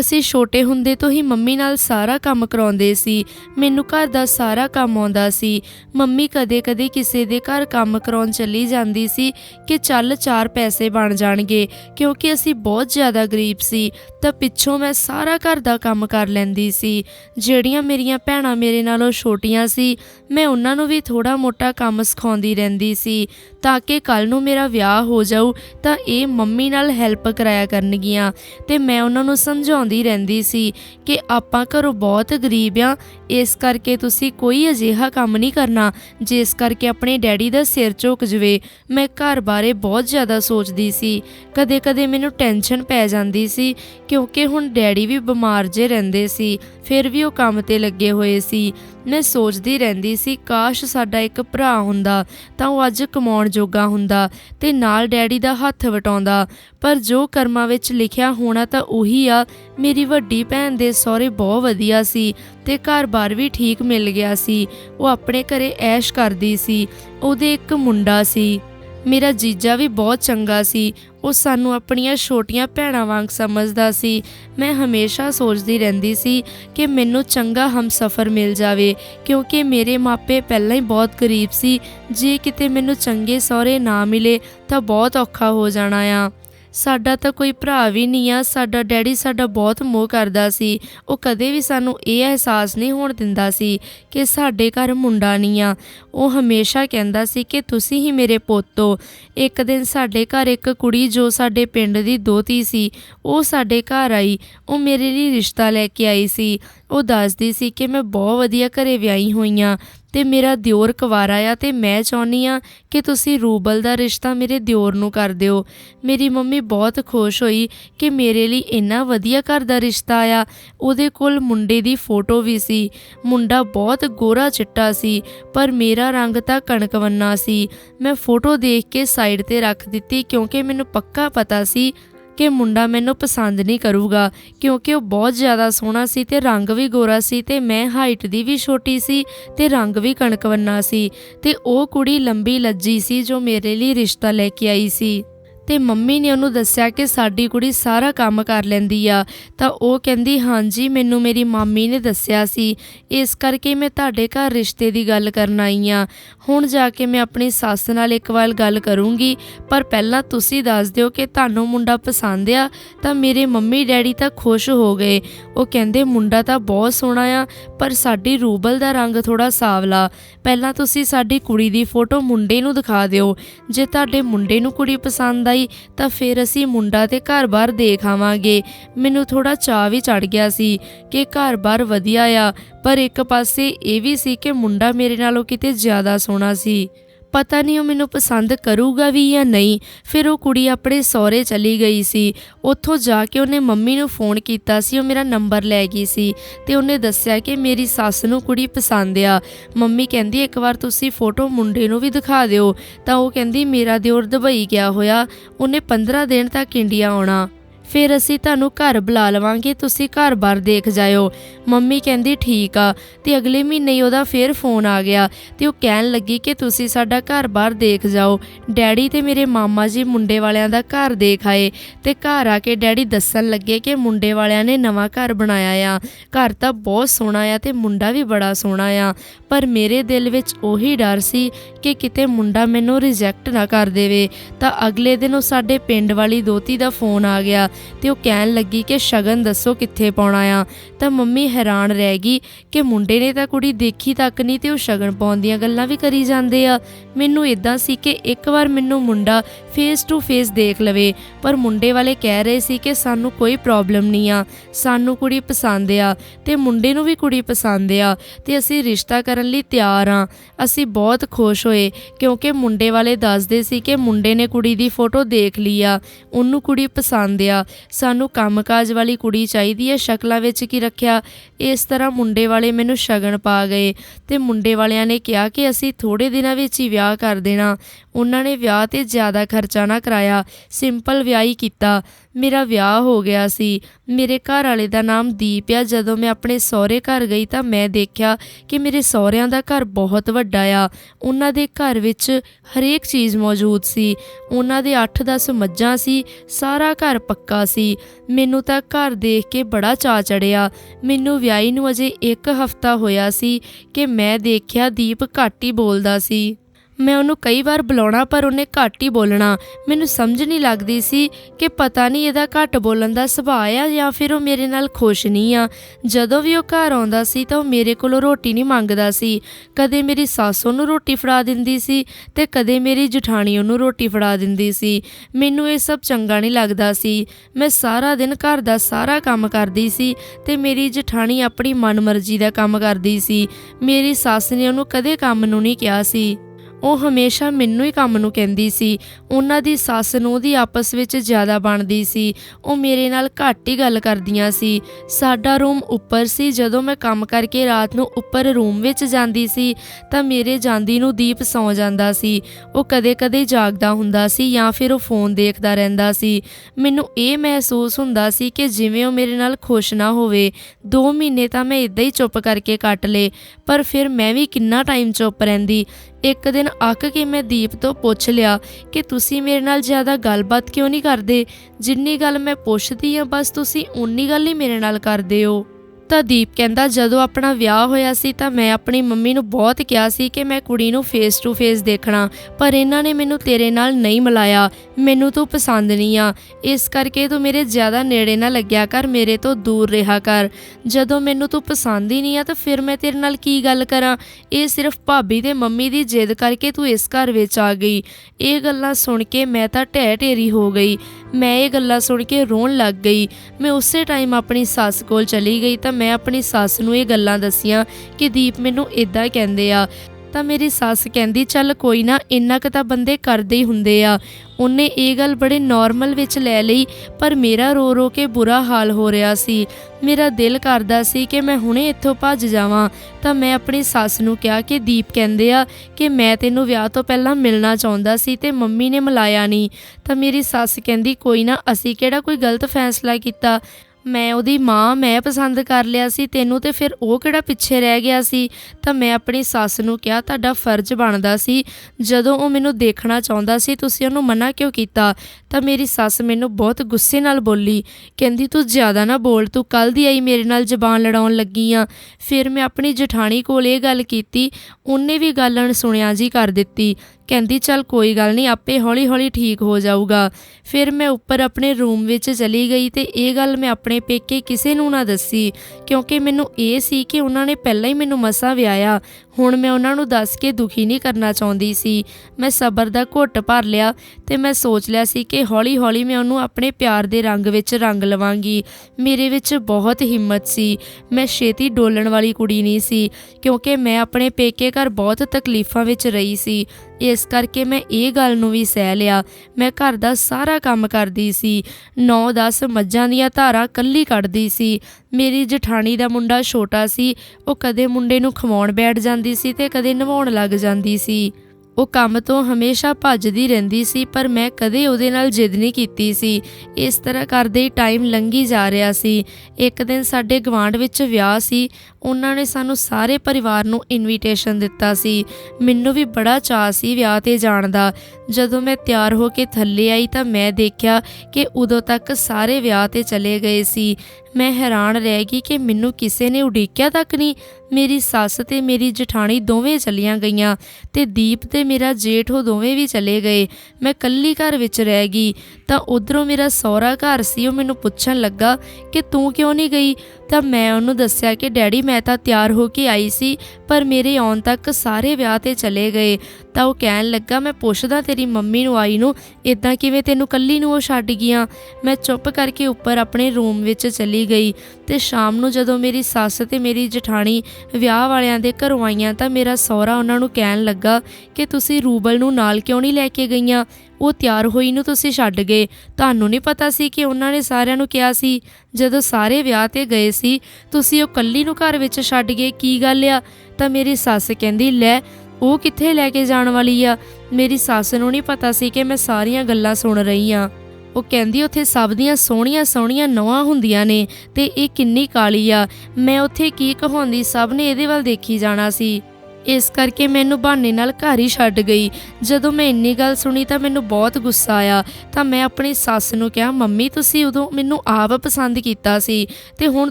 ਅਸੀਂ ਛੋਟੇ ਹੁੰਦੇ ਤੋਂ ਹੀ ਮੰਮੀ ਨਾਲ ਸਾਰਾ ਕੰਮ ਕਰਾਉਂਦੇ ਸੀ। ਮੈਨੂੰ ਘਰ ਦਾ ਸਾਰਾ ਕੰਮ ਆਉਂਦਾ ਸੀ। ਮੰਮੀ ਕਦੇ-ਕਦੇ ਕਿਸੇ ਦੇ ਘਰ ਕੰਮ ਕਰਾਉਣ ਚਲੀ ਜਾਂਦੀ ਸੀ ਕਿ ਚੱਲ ਚਾਰ ਪੈਸੇ ਬਣ ਜਾਣਗੇ, ਕਿਉਂਕਿ ਅਸੀਂ ਬਹੁਤ ਜ਼ਿਆਦਾ ਗਰੀਬ ਸੀ। ਤਾਂ ਪਿੱਛੋਂ ਮੈਂ ਸਾਰਾ ਘਰ ਦਾ ਕੰਮ ਕਰ ਲੈਂਦੀ ਸੀ। ਜਿਹੜੀਆਂ ਮੇਰੀਆਂ ਭੈਣਾਂ ਮੇਰੇ ਨਾਲੋਂ ਛੋਟੀਆਂ ਸੀ, ਮੈਂ ਉਹਨਾਂ ਨੂੰ ਵੀ ਥੋੜਾ ਮੋਟਾ ਕੰਮ ਸਿਖਾਉਂਦੀ ਰਹਿੰਦੀ ਸੀ। ਤਾਂ ਕਿ ਕੱਲ ਨੂੰ ਮੇਰਾ ਵਿਆਹ ਹੋ ਜਾਊ, ਤਾਂ ਇਹ ਮੰਮੀ ਨਾਲ ਹੈਲਪ ਕਰਾਇਆ ਕਰਨਗੀਆਂ। ਤੇ ਮੈਂ ਉਹਨਾਂ ਨੂੰ ਸਮਝਾਉਂਦੀ ਰਹਿੰਦੀ ਸੀ ਕਿ ਆਪਾਂ ਘਰੋਂ ਬਹੁਤ ਗਰੀਬ ਆ ਇਸ ਕਰਕੇ ਤੁਸੀਂ ਕੋਈ ਅਜਿਹਾ ਕੰਮ ਨਹੀਂ ਕਰਨਾ, ਜਿਸ ਕਰਕੇ ਆਪਣੇ ਡੈਡੀ ਦਾ ਸਿਰ ਝੁਕ ਜਵੇ। ਮੈਂ ਘਰ ਬਾਰੇ ਬਹੁਤ ਜ਼ਿਆਦਾ ਸੋਚਦੀ ਸੀ। ਕਦੇ-ਕਦੇ ਮੈਨੂੰ ਟੈਨਸ਼ਨ ਪੈ ਜਾਂਦੀ ਸੀ, ਕਿਉਂਕਿ ਹੁਣ ਡੈਡੀ ਵੀ ਬਿਮਾਰ ਜੇ ਰਹਿੰਦੇ ਸੀ, ਫਿਰ ਵੀ ਉਹ ਕੰਮ ਤੇ ਲੱਗੇ ਹੋਏ ਸੀ। ਮੈਂ ਸੋਚਦੀ ਰਹਿੰਦੀ ਸੀ, ਕਾਸ਼ ਸਾਡਾ ਇੱਕ ਭਰਾ ਹੁੰਦਾ, ਤਾਂ ਉਹ ਅੱਜ ਕਮਾਉਣ ਜੋਗਾ ਹੁੰਦਾ ਤੇ ਨਾਲ ਡੈਡੀ ਦਾ ਹੱਥ ਵਟਾਉਂਦਾ। ਪਰ ਜੋ ਕਰਮਾਂ ਵਿੱਚ ਲਿਖਿਆ ਹੋਣਾ ਤਾਂ ਉਹੀ ਆ। ਮੇਰੀ ਵੱਡੀ ਭੈਣ ਦੇ ਸਹੁਰੇ ਬਹੁਤ ਵਧੀਆ ਸੀ। ਤੇ ਘਰ-ਬਾਰ ਵੀ ਠੀਕ ਮਿਲ ਗਿਆ ਸੀ। ਉਹ ਆਪਣੇ ਘਰੇ ਐਸ਼ ਕਰਦੀ ਸੀ। ਉਹਦੇ ਇੱਕ ਮੁੰਡਾ ਸੀ। ਮੇਰਾ ਜੀਜਾ ਵੀ ਬਹੁਤ ਚੰਗਾ ਸੀ। ਉਹ ਸਾਨੂੰ ਆਪਣੀਆਂ ਛੋਟੀਆਂ ਭੈਣਾਂ ਵਾਂਗ ਸਮਝਦਾ ਸੀ। ਮੈਂ ਹਮੇਸ਼ਾ ਸੋਚਦੀ ਰਹਿੰਦੀ ਸੀ ਕਿ ਮੈਨੂੰ ਚੰਗਾ ਹਮਸਫਰ ਮਿਲ ਜਾਵੇ, ਕਿਉਂਕਿ ਮੇਰੇ ਮਾਪੇ ਪਹਿਲਾਂ ਹੀ ਬਹੁਤ ਗਰੀਬ ਸੀ। ਜੇ ਕਿਤੇ ਮੈਨੂੰ ਚੰਗੇ ਸਹੁਰੇ ਨਾ ਮਿਲੇ ਤਾਂ ਬਹੁਤ ਔਖਾ ਹੋ ਜਾਣਾ ਆ। ਸਾਡਾ ਤਾਂ ਕੋਈ ਭਰਾ ਵੀ ਨਹੀਂ ਆ, ਸਾਡਾ ਡੈਡੀ ਸਾਡਾ ਬਹੁਤ ਮੋਹ ਕਰਦਾ ਸੀ। ਉਹ ਕਦੇ ਵੀ ਸਾਨੂੰ ਇਹ ਅਹਿਸਾਸ ਨਹੀਂ ਹੋਣ ਦਿੰਦਾ ਸੀ ਕਿ ਸਾਡੇ ਘਰ ਮੁੰਡਾ ਨਹੀਂ ਆ। ਉਹ ਹਮੇਸ਼ਾ ਕਹਿੰਦਾ ਸੀ ਕਿ ਤੁਸੀਂ ਹੀ ਮੇਰੇ ਪੋਤੋ ਇੱਕ ਦਿਨ ਸਾਡੇ ਘਰ ਇੱਕ ਕੁੜੀ ਜੋ ਸਾਡੇ ਪਿੰਡ ਦੀ ਦੋਤੀ ਸੀ, ਉਹ ਸਾਡੇ ਘਰ ਆਈ। ਉਹ ਮੇਰੇ ਲਈ ਰਿਸ਼ਤਾ ਲੈ ਕੇ ਆਈ ਸੀ। ਉਹ ਦੱਸਦੀ ਸੀ ਕਿ ਮੈਂ ਬਹੁਤ ਵਧੀਆ ਘਰੇ ਵਿਆਹੀ ਹੋਈ ਆ। ਤੇ ਮੇਰਾ ਦਿਓਰ ਕੁਵਾਰਾ ਆ ਤੇ ਮੈਂ ਚਾਹੁੰਨੀ ਆ ਕਿ ਤੁਸੀਂ ਰੂਬਲ ਦਾ ਰਿਸ਼ਤਾ ਮੇਰੇ ਦਿਓਰ ਨੂੰ ਕਰ ਦਿਓ। ਮੇਰੀ ਮੰਮੀ ਬਹੁਤ ਖੁਸ਼ ਹੋਈ ਕਿ ਮੇਰੇ ਲਈ ਇੰਨਾ ਵਧੀਆ ਘਰ ਦਾ ਰਿਸ਼ਤਾ ਆਇਆ। ਉਹਦੇ ਕੋਲ ਮੁੰਡੇ ਦੀ ਫੋਟੋ ਵੀ ਸੀ। ਮੁੰਡਾ ਬਹੁਤ ਗੋਰਾ ਚਿੱਟਾ ਸੀ, ਪਰ ਮੇਰਾ ਰੰਗ ਤਾਂ ਕਣਕਵੰਨਾ ਸੀ। ਮੈਂ ਫੋਟੋ ਦੇਖ ਕੇ ਸਾਈਡ ਤੇ ਰੱਖ ਦਿੱਤੀ ਕਿਉਂਕਿ ਮੈਨੂੰ ਪੱਕਾ ਪਤਾ ਸੀ ਕਿ ਮੁੰਡਾ ਮੈਨੂੰ ਪਸੰਦ ਨਹੀਂ ਕਰੂਗਾ, ਕਿਉਂਕਿ ਉਹ ਬਹੁਤ ਜ਼ਿਆਦਾ ਸੋਹਣਾ ਸੀ ਤੇ ਰੰਗ ਵੀ ਗੋਰਾ ਸੀ ਤੇ ਮੈਂ ਹਾਈਟ ਦੀ ਵੀ ਛੋਟੀ ਸੀ ਤੇ ਰੰਗ ਵੀ ਕਣਕਵੰਨਾ ਸੀ ਤੇ ਉਹ ਕੁੜੀ ਲੰਬੀ ਲੱਜੀ ਸੀ ਜੋ ਮੇਰੇ ਲਈ ਰਿਸ਼ਤਾ ਲੈ ਕੇ ਆਈ ਸੀ। ਤੇ ਮੰਮੀ ਨੇ ਉਹਨੂੰ ਦੱਸਿਆ ਕਿ ਸਾਡੀ ਕੁੜੀ ਸਾਰਾ ਕੰਮ ਕਰ ਲੈਂਦੀ ਆ। ਤਾਂ ਉਹ ਕਹਿੰਦੀ, ਹਾਂਜੀ, ਮੈਨੂੰ ਮੇਰੀ ਮਾਮੀ ਨੇ ਦੱਸਿਆ ਸੀ। ਇਸ ਕਰਕੇ ਮੈਂ ਤੁਹਾਡੇ ਘਰ ਰਿਸ਼ਤੇ ਦੀ ਗੱਲ ਕਰਨ ਆਈ ਆ। ਹੁਣ ਜਾ ਕੇ ਮੈਂ ਆਪਣੀ ਸੱਸ ਨਾਲ ਇੱਕ ਵਾਰ ਗੱਲ ਕਰੂੰਗੀ। ਪਰ ਪਹਿਲਾਂ ਤੁਸੀਂ ਦੱਸ ਦਿਓ ਕਿ ਤੁਹਾਨੂੰ ਮੁੰਡਾ ਪਸੰਦ ਆ, ਤਾਂ ਮੇਰੇ ਮੰਮੀ ਡੈਡੀ ਤਾਂ ਖੁਸ਼ ਹੋ ਗਏ। ਉਹ ਕਹਿੰਦੇ, ਮੁੰਡਾ ਤਾਂ ਬਹੁਤ ਸੋਹਣਾ ਆ, ਪਰ ਸਾਡੀ ਰੂਬਲ ਦਾ ਰੰਗ ਥੋੜਾ ਸਾਵਲਾ। ਪਹਿਲਾਂ ਤੁਸੀਂ ਸਾਡੀ ਕੁੜੀ ਦੀ ਫੋਟੋ ਮੁੰਡੇ ਨੂੰ ਦਿਖਾ ਦਿਓ। ਜੇ ਤੁਹਾਡੇ ਮੁੰਡੇ ਨੂੰ ਕੁੜੀ ਪਸੰਦ ਆਈ ਤਾਂ ਫਿਰ ਅਸੀਂ ਮੁੰਡਾ ਤੇ ਘਰ-ਬਾਰ ਦੇਖ ਆਵਾਂਗੇ। ਮੈਨੂੰ ਥੋੜਾ ਚਾਹ ਵੀ ਚੜ ਗਿਆ ਸੀ ਕਿ ਘਰ-ਬਾਰ ਵਧੀਆ ਆ, ਪਰ ਇੱਕ ਪਾਸੇ ਇਹ ਵੀ ਸੀ ਕਿ ਮੁੰਡਾ ਮੇਰੇ ਨਾਲੋਂ ਕਿਤੇ ਜ਼ਿਆਦਾ ਸੋਹਣਾ ਸੀ। ਪਤਾ ਨਹੀਂ ਉਹ ਮੈਨੂੰ ਪਸੰਦ ਕਰੂਗਾ ਵੀ ਜਾਂ ਨਹੀਂ। ਫਿਰ ਉਹ ਕੁੜੀ ਆਪਣੇ ਸਹੁਰੇ ਚਲੀ ਗਈ ਸੀ। ਉੱਥੋਂ ਜਾ ਕੇ ਉਹਨੇ ਮੰਮੀ ਨੂੰ ਫੋਨ ਕੀਤਾ ਸੀ। ਉਹ ਮੇਰਾ ਨੰਬਰ ਲੈ ਗਈ ਸੀ ਤੇ ਉਹਨੇ ਦੱਸਿਆ ਕਿ ਮੇਰੀ ਸੱਸ ਨੂੰ ਕੁੜੀ ਪਸੰਦ ਆ। ਮੰਮੀ ਕਹਿੰਦੀ, ਇੱਕ ਵਾਰ ਤੁਸੀਂ ਫੋਟੋ ਮੁੰਡੇ ਨੂੰ ਵੀ ਦਿਖਾ ਦਿਓ। ਤਾਂ ਉਹ ਕਹਿੰਦੀ, ਮੇਰਾ ਦਿਓਰ ਦੁਬਈ ਗਿਆ ਹੋਇਆ। ਉਹਨੇ 15 ਦਿਨ ਤੱਕ ਇੰਡੀਆ ਆਉਣਾ। ਫਿਰ ਅਸੀਂ ਤੁਹਾਨੂੰ ਘਰ ਬੁਲਾ ਲਵਾਂਗੇ, ਤੁਸੀਂ ਘਰ-ਬਾਰ ਦੇਖ ਜਾਇਓ। ਮੰਮੀ ਕਹਿੰਦੀ, ਠੀਕ ਆ। ਤੇ ਅਗਲੇ ਮਹੀਨੇ ਹੀ ਉਹਦਾ ਫੇਰ ਫੋਨ ਆ ਗਿਆ ਤੇ ਉਹ ਕਹਿਣ ਲੱਗੀ ਕਿ ਤੁਸੀਂ ਸਾਡਾ ਘਰ-ਬਾਰ ਦੇਖ ਜਾਓ। ਡੈਡੀ ਤੇ ਮੇਰੇ ਮਾਮਾ ਜੀ ਮੁੰਡੇ ਵਾਲਿਆਂ ਦਾ ਘਰ ਦੇਖ ਆਏ ਤੇ ਘਰ ਆ ਕੇ ਡੈਡੀ ਦੱਸਣ ਲੱਗੇ ਕਿ ਮੁੰਡੇ ਵਾਲਿਆਂ ਨੇ ਨਵਾਂ ਘਰ ਬਣਾਇਆ ਆ। ਘਰ ਤਾਂ ਬਹੁਤ ਸੋਹਣਾ ਆ ਤੇ ਮੁੰਡਾ ਵੀ ਬੜਾ ਸੋਹਣਾ ਆ। ਪਰ ਮੇਰੇ ਦਿਲ ਵਿੱਚ ਉਹੀ ਡਰ ਸੀ ਕਿ ਕਿਤੇ ਮੁੰਡਾ ਮੈਨੂੰ ਰਿਜੈਕਟ ਨਾ ਕਰ ਦੇਵੇ। ਤਾਂ ਅਗਲੇ ਦਿਨ ਉਹ ਸਾਡੇ ਪਿੰਡ ਵਾਲੀ ਦੋਤੀ ਦਾ ਫੋਨ ਆ ਗਿਆ ਤੇ ਉਹ ਕਹਿਣ ਲੱਗੀ ਕਿ ਸ਼ਗਨ ਦੱਸੋ ਕਿੱਥੇ ਪਾਉਣਾ ਆ। ਤਾਂ ਮੰਮੀ ਹੈਰਾਨ ਰਹਿ ਗਈ ਕਿ ਮੁੰਡੇ ਨੇ ਤਾਂ ਕੁੜੀ ਦੇਖੀ ਤੱਕ ਨਹੀਂ ਤੇ ਉਹ ਸ਼ਗਨ ਪਾਉਣ ਦੀਆਂ ਗੱਲਾਂ ਵੀ ਕਰੀ ਜਾਂਦੇ ਆ। ਮੈਨੂੰ ਇਦਾਂ ਸੀ ਕਿ ਇੱਕ ਵਾਰ ਮੈਨੂੰ ਮੁੰਡਾ ਫੇਸ ਟੂ ਫੇਸ ਦੇਖ ਲਵੇ, ਪਰ ਮੁੰਡੇ ਵਾਲੇ ਕਹਿ ਰਹੇ ਸੀ ਕਿ ਸਾਨੂੰ ਕੋਈ ਪ੍ਰੋਬਲਮ ਨਹੀਂ ਆ, ਸਾਨੂੰ ਕੁੜੀ ਪਸੰਦ ਆ ਤੇ ਮੁੰਡੇ ਨੂੰ ਵੀ ਕੁੜੀ ਪਸੰਦ ਆ ਤੇ ਅਸੀਂ ਰਿਸ਼ਤਾ ਕਰਨ ਲਈ ਤਿਆਰ ਆ। ਅਸੀਂ ਬਹੁਤ ਖੁਸ਼ ਹੋਏ ਕਿਉਂਕਿ ਮੁੰਡੇ ਵਾਲੇ ਦੱਸਦੇ ਸੀ ਕਿ ਮੁੰਡੇ ਨੇ ਕੁੜੀ ਦੀ ਫੋਟੋ ਦੇਖ ਲਈ ਆ, ਉਹਨੂੰ ਕੁੜੀ ਪਸੰਦ ਆ। ਸਾਨੂੰ ਕੰਮਕਾਜ ਵਾਲੀ ਕੁੜੀ ਚਾਹੀਦੀ ਹੈ, ਸ਼ਕਲਾਂ ਵਿੱਚ ਕੀ ਰੱਖਿਆ? ਇਸ ਤਰ੍ਹਾਂ ਮੁੰਡੇ ਵਾਲੇ ਮੈਨੂੰ ਸ਼ਗਨ ਪਾ ਗਏ ਤੇ ਮੁੰਡੇ ਵਾਲਿਆਂ ਨੇ ਕਿਹਾ ਕਿ ਅਸੀਂ ਥੋੜੇ ਦਿਨਾਂ ਵਿੱਚ ਹੀ ਵਿਆਹ ਕਰ ਦੇਣਾ। ਉਹਨਾਂ ਨੇ ਵਿਆਹ ਤੇ ਜ਼ਿਆਦਾ ਖਰਚਾ ਨਾ ਕਰਾਇਆ। ਸਿੰਪਲ ਵਿਆਹ ਹੀ ਕੀਤਾ। ਮੇਰਾ ਵਿਆਹ ਹੋ ਗਿਆ ਸੀ। ਮੇਰੇ ਘਰ ਵਾਲੇ ਦਾ ਨਾਮ ਦੀਪ ਆ। ਜਦੋਂ ਮੈਂ ਆਪਣੇ ਸਹੁਰੇ ਘਰ ਗਈ ਤਾਂ ਮੈਂ ਦੇਖਿਆ ਕਿ ਮੇਰੇ ਸਹੁਰਿਆਂ ਦਾ ਘਰ ਬਹੁਤ ਵੱਡਾ ਆ। ਉਹਨਾਂ ਦੇ ਘਰ ਵਿੱਚ ਹਰੇਕ ਚੀਜ਼ ਮੌਜੂਦ ਸੀ। ਉਹਨਾਂ ਦੇ 8-10 ਮੱਝਾਂ ਸੀ। ਸਾਰਾ ਘਰ ਪੱਕਾ ਸੀ। ਮੈਨੂੰ ਤਾਂ ਘਰ ਦੇਖ ਕੇ ਬੜਾ ਚਾਅ ਚੜਿਆ ਮੈਨੂੰ ਵਿਆਹੀ ਨੂੰ ਅਜੇ ਇੱਕ ਹਫ਼ਤਾ ਹੋਇਆ ਸੀ ਕਿ ਮੈਂ ਦੇਖਿਆ ਦੀਪ ਘੱਟ ਹੀ ਬੋਲਦਾ ਸੀ। ਮੈਂ ਉਹਨੂੰ ਕਈ ਵਾਰ ਬੁਲਾਉਣਾ, ਪਰ ਉਹਨੇ ਘੱਟ ਹੀ ਬੋਲਣਾ। ਮੈਨੂੰ ਸਮਝ ਨਹੀਂ ਲੱਗਦੀ ਸੀ ਕਿ ਪਤਾ ਨਹੀਂ ਇਹਦਾ ਘੱਟ ਬੋਲਣ ਦਾ ਸੁਭਾਅ ਆ ਜਾਂ ਫਿਰ ਉਹ ਮੇਰੇ ਨਾਲ ਖੁਸ਼ ਨਹੀਂ ਆ। ਜਦੋਂ ਵੀ ਉਹ ਘਰ ਆਉਂਦਾ ਸੀ ਤਾਂ ਉਹ ਮੇਰੇ ਕੋਲੋਂ ਰੋਟੀ ਨਹੀਂ ਮੰਗਦਾ ਸੀ। ਕਦੇ ਮੇਰੀ ਸੱਸ ਉਹਨੂੰ ਰੋਟੀ ਫੜਾ ਦਿੰਦੀ ਸੀ ਤੇ ਕਦੇ ਮੇਰੀ ਜਠਾਣੀ ਉਹਨੂੰ ਰੋਟੀ ਫੜਾ ਦਿੰਦੀ ਸੀ। ਮੈਨੂੰ ਇਹ ਸਭ ਚੰਗਾ ਨਹੀਂ ਲੱਗਦਾ ਸੀ। ਮੈਂ ਸਾਰਾ ਦਿਨ ਘਰ ਦਾ ਸਾਰਾ ਕੰਮ ਕਰਦੀ ਸੀ ਤੇ ਮੇਰੀ ਜਠਾਣੀ ਆਪਣੀ ਮਨਮਰਜ਼ੀ ਦਾ ਕੰਮ ਕਰਦੀ ਸੀ। ਮੇਰੀ ਸੱਸ ਨੇ ਉਹਨੂੰ ਕਦੇ ਕੰਮ ਨੂੰ ਨਹੀਂ ਕਿਹਾ ਸੀ। ਉਹ ਹਮੇਸ਼ਾ ਮੈਨੂੰ ਹੀ ਕੰਮ ਨੂੰ ਕਹਿੰਦੀ ਸੀ। ਉਹਨਾਂ ਦੀ ਸੱਸ ਨੂੰ ਉਹਦੀ ਆਪਸ ਵਿੱਚ ਜ਼ਿਆਦਾ ਬਣਦੀ ਸੀ। ਉਹ ਮੇਰੇ ਨਾਲ ਘੱਟ ਹੀ ਗੱਲ ਕਰਦੀਆਂ ਸੀ। ਸਾਡਾ ਰੂਮ ਉੱਪਰ ਸੀ। ਜਦੋਂ ਮੈਂ ਕੰਮ ਕਰਕੇ ਰਾਤ ਨੂੰ ਉੱਪਰ ਰੂਮ ਵਿੱਚ ਜਾਂਦੀ ਸੀ, ਤਾਂ ਮੇਰੇ ਜਾਂਦੀ ਨੂੰ ਦੀਪ ਸੌਂ ਜਾਂਦਾ ਸੀ। ਉਹ ਕਦੇ-ਕਦੇ ਜਾਗਦਾ ਹੁੰਦਾ ਸੀ ਜਾਂ ਫਿਰ ਉਹ ਫੋਨ ਦੇਖਦਾ ਰਹਿੰਦਾ ਸੀ। ਮੈਨੂੰ ਇਹ ਮਹਿਸੂਸ ਹੁੰਦਾ ਸੀ ਕਿ ਜਿਵੇਂ ਉਹ ਮੇਰੇ ਨਾਲ ਖੁਸ਼ ਨਾ ਹੋਵੇ। 2 ਮਹੀਨੇ ਤਾਂ ਮੈਂ ਇਦਾਂ ਹੀ ਚੁੱਪ ਕਰਕੇ ਕੱਟ ਲਏ। ਪਰ ਫਿਰ ਮੈਂ ਵੀ ਕਿੰਨਾ ਟਾਈਮ ਚੁੱਪ ਰਹਿੰਦੀ। ਇੱਕ ਦਿਨ ਅੱਕ ਕੇ ਮੈਂ ਦੀਪ ਤੋਂ ਪੁੱਛ ਲਿਆ ਕਿ ਤੁਸੀਂ ਮੇਰੇ ਨਾਲ ਜ਼ਿਆਦਾ ਗੱਲਬਾਤ ਕਿਉਂ ਨਹੀਂ ਕਰਦੇ? ਜਿੰਨੀ ਗੱਲ ਮੈਂ ਪੁੱਛਦੀ ਆ ਬਸ ਤੁਸੀਂ ਉਨੀ ਗੱਲ ਹੀ ਮੇਰੇ ਨਾਲ ਕਰਦੇ ਹੋ। ਤਾਂ ਦੀਪ ਕਹਿੰਦਾ, ਜਦੋਂ ਆਪਣਾ ਵਿਆਹ ਹੋਇਆ ਸੀ ਤਾਂ ਮੈਂ ਆਪਣੀ ਮੰਮੀ ਨੂੰ ਬਹੁਤ ਕਿਹਾ ਸੀ ਕਿ ਮੈਂ ਕੁੜੀ ਨੂੰ ਫੇਸ ਟੂ ਫੇਸ ਦੇਖਣਾ, ਪਰ ਇਹਨਾਂ ਨੇ ਮੈਨੂੰ ਤੇਰੇ ਨਾਲ ਨਹੀਂ ਮਿਲਾਇਆ। ਮੈਨੂੰ ਤੂੰ ਪਸੰਦ ਨਹੀਂ ਆ। ਇਸ ਕਰਕੇ ਤੂੰ ਮੇਰੇ ਜ਼ਿਆਦਾ ਨੇੜੇ ਨਾ ਲੱਗਿਆ ਕਰ, ਮੇਰੇ ਤੋਂ ਦੂਰ ਰਿਹਾ ਕਰ। ਜਦੋਂ ਮੈਨੂੰ ਤੂੰ ਪਸੰਦ ਹੀ ਨਹੀਂ ਆ ਤਾਂ ਫਿਰ ਮੈਂ ਤੇਰੇ ਨਾਲ ਕੀ ਗੱਲ ਕਰਾਂ? ਇਹ ਸਿਰਫ ਭਾਬੀ ਤੇ ਮੰਮੀ ਦੀ ਜਿੱਦ ਕਰਕੇ ਤੂੰ ਇਸ ਘਰ ਵਿੱਚ ਆ ਗਈ। ਇਹ ਗੱਲਾਂ ਸੁਣ ਕੇ ਮੈਂ ਤਾਂ ਢਹਿ ਢੇਰੀ ਹੋ ਗਈ। ਮੈਂ ਇਹ ਗੱਲਾਂ ਸੁਣ ਕੇ ਰੋਣ ਲੱਗ ਗਈ। ਮੈਂ ਉਸੇ ਟਾਈਮ ਆਪਣੀ ਸੱਸ ਕੋਲ ਚਲੀ ਗਈ ਤਾਂ ਮੈਂ ਆਪਣੀ ਸੱਸ ਨੂੰ ਇਹ ਗੱਲਾਂ ਦੱਸੀਆਂ ਕਿ ਦੀਪ ਮੈਨੂੰ ਇਦਾਂ ਕਹਿੰਦੇ ਆ, ਤਾਂ ਮੇਰੀ ਸੱਸ ਕਹਿੰਦੀ, ਚੱਲ ਕੋਈ ਨਾ, ਇੰਨਾ ਕੁ ਤਾਂ ਬੰਦੇ ਕਰਦੇ ਹੀ ਹੁੰਦੇ ਆ। ਉਹਨੇ ਇਹ ਗੱਲ ਬੜੇ ਨਾਰਮਲ ਵਿੱਚ ਲੈ ਲਈ, ਪਰ ਮੇਰਾ ਰੋ ਰੋ ਕੇ ਬੁਰਾ ਹਾਲ ਹੋ ਰਿਹਾ ਸੀ। ਮੇਰਾ ਦਿਲ ਕਰਦਾ ਸੀ ਕਿ ਮੈਂ ਹੁਣੇ ਇੱਥੋਂ ਭੱਜ ਜਾਵਾਂ। ਤਾਂ ਮੈਂ ਆਪਣੀ ਸੱਸ ਨੂੰ ਕਿਹਾ ਕਿ ਦੀਪ ਕਹਿੰਦੇ ਆ ਕਿ ਮੈਂ ਤੈਨੂੰ ਵਿਆਹ ਤੋਂ ਪਹਿਲਾਂ ਮਿਲਣਾ ਚਾਹੁੰਦਾ ਸੀ ਤੇ ਮੰਮੀ ਨੇ ਮਿਲਾਇਆ ਨਹੀਂ ਤਾਂ ਮੇਰੀ ਸੱਸ ਕਹਿੰਦੀ, ਕੋਈ ਨਾ, ਅਸੀਂ ਕਿਹੜਾ ਕੋਈ ਗਲਤ ਫੈਸਲਾ ਕੀਤਾ? ਮੈਂ ਉਹਦੀ ਮਾਂ, ਮੈਂ ਪਸੰਦ ਕਰ ਲਿਆ ਸੀ, ਤੈਨੂੰ ਤੇ ਫਿਰ ਉਹ ਕਿਹੜਾ ਪਿੱਛੇ ਰਹਿ ਗਿਆ ਸੀ? ਤਾਂ ਮੈਂ ਆਪਣੀ ਸੱਸ ਨੂੰ ਕਿਹਾ, ਤੁਹਾਡਾ ਫਰਜ਼ ਬਣਦਾ ਸੀ, ਜਦੋਂ ਉਹ ਮੈਨੂੰ ਦੇਖਣਾ ਚਾਹੁੰਦਾ ਸੀ, ਤੁਸੀਂ ਉਹਨੂੰ ਮਨਾ ਕਿਉਂ ਕੀਤਾ? ਤਾਂ ਮੇਰੀ ਸੱਸ ਮੈਨੂੰ ਬਹੁਤ ਗੁੱਸੇ ਨਾਲ ਬੋਲੀ, ਕਹਿੰਦੀ, ਤੂੰ ਜ਼ਿਆਦਾ ਨਾ ਬੋਲ, ਤੂੰ ਕੱਲ ਦੀ ਆਈ ਮੇਰੇ ਨਾਲ ਜ਼ਬਾਨ ਲੜਾਉਣ ਲੱਗੀ ਆ ਫਿਰ ਮੈਂ ਆਪਣੀ ਜਠਾਣੀ ਕੋਲ ਇਹ ਗੱਲ ਕੀਤੀ, ਉਹਨੇ ਵੀ ਗੱਲ ਅਣਸੁਣਿਆ ਜੀ ਕਰ ਦਿੱਤੀ। ਕਹਿੰਦੀ, ਚੱਲ ਕੋਈ ਗੱਲ ਨਹੀਂ, ਆਪੇ ਹੌਲੀ-ਹੌਲੀ ਠੀਕ ਹੋ ਜਾਊਗਾ। ਫਿਰ ਮੈਂ ਉੱਪਰ ਆਪਣੇ ਰੂਮ ਵਿੱਚ ਚਲੀ ਗਈ ਤੇ ਇਹ ਗੱਲ ਮੈਂ ਆਪਣੇ ਪੇਕੇ ਕਿਸੇ ਨੂੰ ਨਾ ਦੱਸੀ, ਕਿਉਂਕਿ ਮੈਨੂੰ ਇਹ ਸੀ ਕਿ ਉਹਨਾਂ ਨੇ ਪਹਿਲਾਂ ਹੀ ਮੈਨੂੰ ਮਸਾ ਵਿਆਹਿਆ। ਹੁਣ ਮੈਂ ਉਹਨਾਂ ਨੂੰ ਦੱਸ ਕੇ ਦੁਖੀ ਨਹੀਂ ਕਰਨਾ ਚਾਹੁੰਦੀ ਸੀ। ਮੈਂ ਸਬਰ ਦਾ ਘੁੱਟ ਭਰ ਲਿਆ ਤੇ ਮੈਂ ਸੋਚ ਲਿਆ ਸੀ ਕਿ ਹੌਲੀ-ਹੌਲੀ ਮੈਂ ਉਹਨੂੰ ਆਪਣੇ ਪਿਆਰ ਦੇ ਰੰਗ ਵਿੱਚ ਰੰਗ ਲਵਾਂਗੀ। ਮੇਰੇ ਵਿੱਚ ਬਹੁਤ ਹਿੰਮਤ ਸੀ। ਮੈਂ ਛੇਤੀ ਡੋਲਣ ਵਾਲੀ ਕੁੜੀ ਨਹੀਂ ਸੀ, ਕਿਉਂਕਿ ਮੈਂ ਆਪਣੇ ਪੇਕੇ ਘਰ ਬਹੁਤ ਤਕਲੀਫਾਂ ਵਿੱਚ ਰਹੀ ਸੀ। ਇਸ ਕਰਕੇ ਮੈਂ ਇਹ ਗੱਲ ਨੂੰ ਵੀ ਸਹਿ ਲਿਆ। ਮੈਂ ਘਰ ਦਾ ਸਾਰਾ ਕੰਮ ਕਰਦੀ ਸੀ। 9-10 ਮੱਝਾਂ ਦੀਆਂ ਧਾਰਾਂ ਕੱਲੀ ਕੱਢਦੀ ਸੀ। ਮੇਰੀ ਜਠਾਣੀ ਦਾ ਮੁੰਡਾ ਛੋਟਾ ਸੀ, ਉਹ ਕਦੇ ਮੁੰਡੇ ਨੂੰ ਖਵਾਉਣ ਬੈਠ ਜਾਂਦੀ ਸੀ ਤੇ ਕਦੇ ਨਵਾਉਣ ਲੱਗ ਜਾਂਦੀ ਸੀ। ਉਹ ਕੰਮ ਤੋਂ ਹਮੇਸ਼ਾ ਭੱਜਦੀ ਰਹਿੰਦੀ ਸੀ, ਪਰ ਮੈਂ ਕਦੇ ਉਹਦੇ ਨਾਲ ਜਿੱਦ ਨਹੀਂ ਕੀਤੀ ਸੀ। ਇਸ ਤਰ੍ਹਾਂ ਕਰਦੇ ਹੀ ਟਾਈਮ ਲੰਘੀ ਜਾ ਰਿਹਾ ਸੀ। ਇੱਕ ਦਿਨ ਸਾਡੇ ਗਵਾਂਢ ਵਿੱਚ ਵਿਆਹ ਸੀ। ਉਹਨਾਂ ਨੇ ਸਾਨੂੰ ਸਾਰੇ ਪਰਿਵਾਰ ਨੂੰ ਇਨਵੀਟੇਸ਼ਨ ਦਿੱਤਾ ਸੀ। ਮੈਨੂੰ ਵੀ ਬੜਾ ਚਾਅ ਸੀ ਵਿਆਹ ਤੇ ਜਾਣ ਦਾ। ਜਦੋਂ ਮੈਂ ਤਿਆਰ ਹੋ ਕੇ ਥੱਲੇ ਆਈ ਤਾਂ ਮੈਂ ਦੇਖਿਆ ਕਿ ਉਦੋਂ ਤੱਕ ਸਾਰੇ ਵਿਆਹ ਤੇ ਚਲੇ ਗਏ ਸੀ। ਮੈਂ ਹੈਰਾਨ ਰਹਿ ਗਈ ਕਿ ਮੈਨੂੰ ਕਿਸੇ ਨੇ ਉਡੀਕਿਆ ਤੱਕ ਨਹੀਂ। ਮੇਰੀ ਸੱਸ ਤੇ ਮੇਰੀ ਜਠਾਣੀ ਦੋਵੇਂ ਚਲੀਆਂ ਗਈਆਂ ਤੇ ਦੀਪ ਤੇ ਮੇਰਾ ਜੇਠ ਉਹ ਦੋਵੇਂ ਵੀ ਚਲੇ ਗਏ। ਮੈਂ ਕੱਲੀ ਘਰ ਵਿੱਚ ਰਹਿ ਗਈ। ਤਾਂ ਉਧਰੋਂ ਮੇਰਾ ਸਹੁਰਾ ਘਰ ਸੀ, ਉਹ ਮੈਨੂੰ ਪੁੱਛਣ ਲੱਗਾ ਕਿ ਤੂੰ ਕਿਉਂ ਨਹੀਂ ਗਈ? ਤਾਂ ਮੈਂ ਉਹਨੂੰ ਦੱਸਿਆ ਕਿ ਡੈਡੀ ਮੈਂ ਤਾਂ ਤਿਆਰ ਹੋ ਕੇ ਆਈ ਸੀ, ਪਰ ਮੇਰੇ ਆਉਣ ਤੱਕ ਸਾਰੇ ਵਿਆਹ ਤੇ ਚਲੇ ਗਏ। ਤਾਂ ਉਹ ਕਹਿਣ ਲੱਗਾ, ਮੈਂ ਪੁੱਛਦਾ ਤੇਰੀ ਮੰਮੀ ਨੂੰ, ਆਈ ਨੂੰ ਇਦਾਂ ਕਿਵੇਂ ਤੈਨੂੰ ਕੱਲੀ ਨੂੰ ਉਹ ਛੱਡ ਗਈਆਂ? ਮੈਂ ਚੁੱਪ ਕਰਕੇ ਉੱਪਰ ਆਪਣੇ ਰੂਮ ਵਿੱਚ ਚਲੀ ਗਈ ਤੇ ਸ਼ਾਮ ਨੂੰ ਜਦੋਂ ਮੇਰੀ ਸੱਸ ਤੇ ਮੇਰੀ ਜਠਾਣੀ ਵਿਆਹ ਵਾਲਿਆਂ ਦੇ ਘਰੋਂ ਆਈਆਂ ਤਾਂ ਮੇਰਾ ਸਹੁਰਾ ਉਹਨਾਂ ਨੂੰ ਕਹਿਣ ਲੱਗਾ ਕਿ ਤੁਸੀਂ ਰੂਬਲ ਨੂੰ ਨਾਲ ਕਿਉਂ ਨਹੀਂ ਲੈ ਕੇ ਗਈਆਂ? ਉਹ ਤਿਆਰ ਹੋਈ ਨੂੰ ਤੁਸੀਂ ਛੱਡ ਗਏ। ਤੁਹਾਨੂੰ ਨਹੀਂ ਪਤਾ ਸੀ ਕਿ ਉਹਨਾਂ ਨੇ ਸਾਰਿਆਂ ਨੂੰ ਕਿਹਾ ਸੀ, ਜਦੋਂ ਸਾਰੇ ਵਿਆਹ ਤੇ ਗਏ ਸੀ, ਤੁਸੀਂ ਉਹ ਕੱਲੀ ਨੂੰ ਘਰ ਵਿੱਚ ਛੱਡ ਗਏ, ਕੀ ਗੱਲ ਆ? ਤਾਂ ਮੇਰੀ ਸੱਸ ਕਹਿੰਦੀ, ਲੈ, ਉਹ ਕਿੱਥੇ ਲੈ ਕੇ ਜਾਣ ਵਾਲੀ ਆ? ਮੇਰੀ ਸੱਸ ਨੂੰ ਨਹੀਂ ਪਤਾ ਸੀ ਕਿ ਮੈਂ ਸਾਰੀਆਂ ਗੱਲਾਂ ਸੁਣ ਰਹੀ ਆ। ਉਹ ਕਹਿੰਦੀ, ਉੱਥੇ ਸਭ ਦੀਆਂ ਸੋਹਣੀਆਂ ਸੋਹਣੀਆਂ ਨੌਆਂ ਹੁੰਦੀਆਂ ਨੇ ਤੇ ਇਹ ਕਿੰਨੀ ਕਾਲੀ ਆ। ਮੈਂ ਉੱਥੇ ਕੀ ਕਹਾਉਂਦੀ, ਸਭ ਨੇ ਇਹਦੇ ਵੱਲ ਦੇਖੀ ਜਾਣਾ ਸੀ। ਇਸ ਕਰਕੇ ਮੈਨੂੰ ਬਹਾਨੇ ਨਾਲ ਘਰ ਹੀ ਛੱਡ ਗਈ। ਜਦੋਂ ਮੈਂ ਇੰਨੀ ਗੱਲ ਸੁਣੀ ਤਾਂ ਮੈਨੂੰ ਬਹੁਤ ਗੁੱਸਾ ਆਇਆ। ਤਾਂ ਮੈਂ ਆਪਣੀ ਸੱਸ ਨੂੰ ਕਿਹਾ, ਮੰਮੀ, ਤੁਸੀਂ ਉਦੋਂ ਮੈਨੂੰ ਆਪ ਪਸੰਦ ਕੀਤਾ ਸੀ ਤੇ ਹੁਣ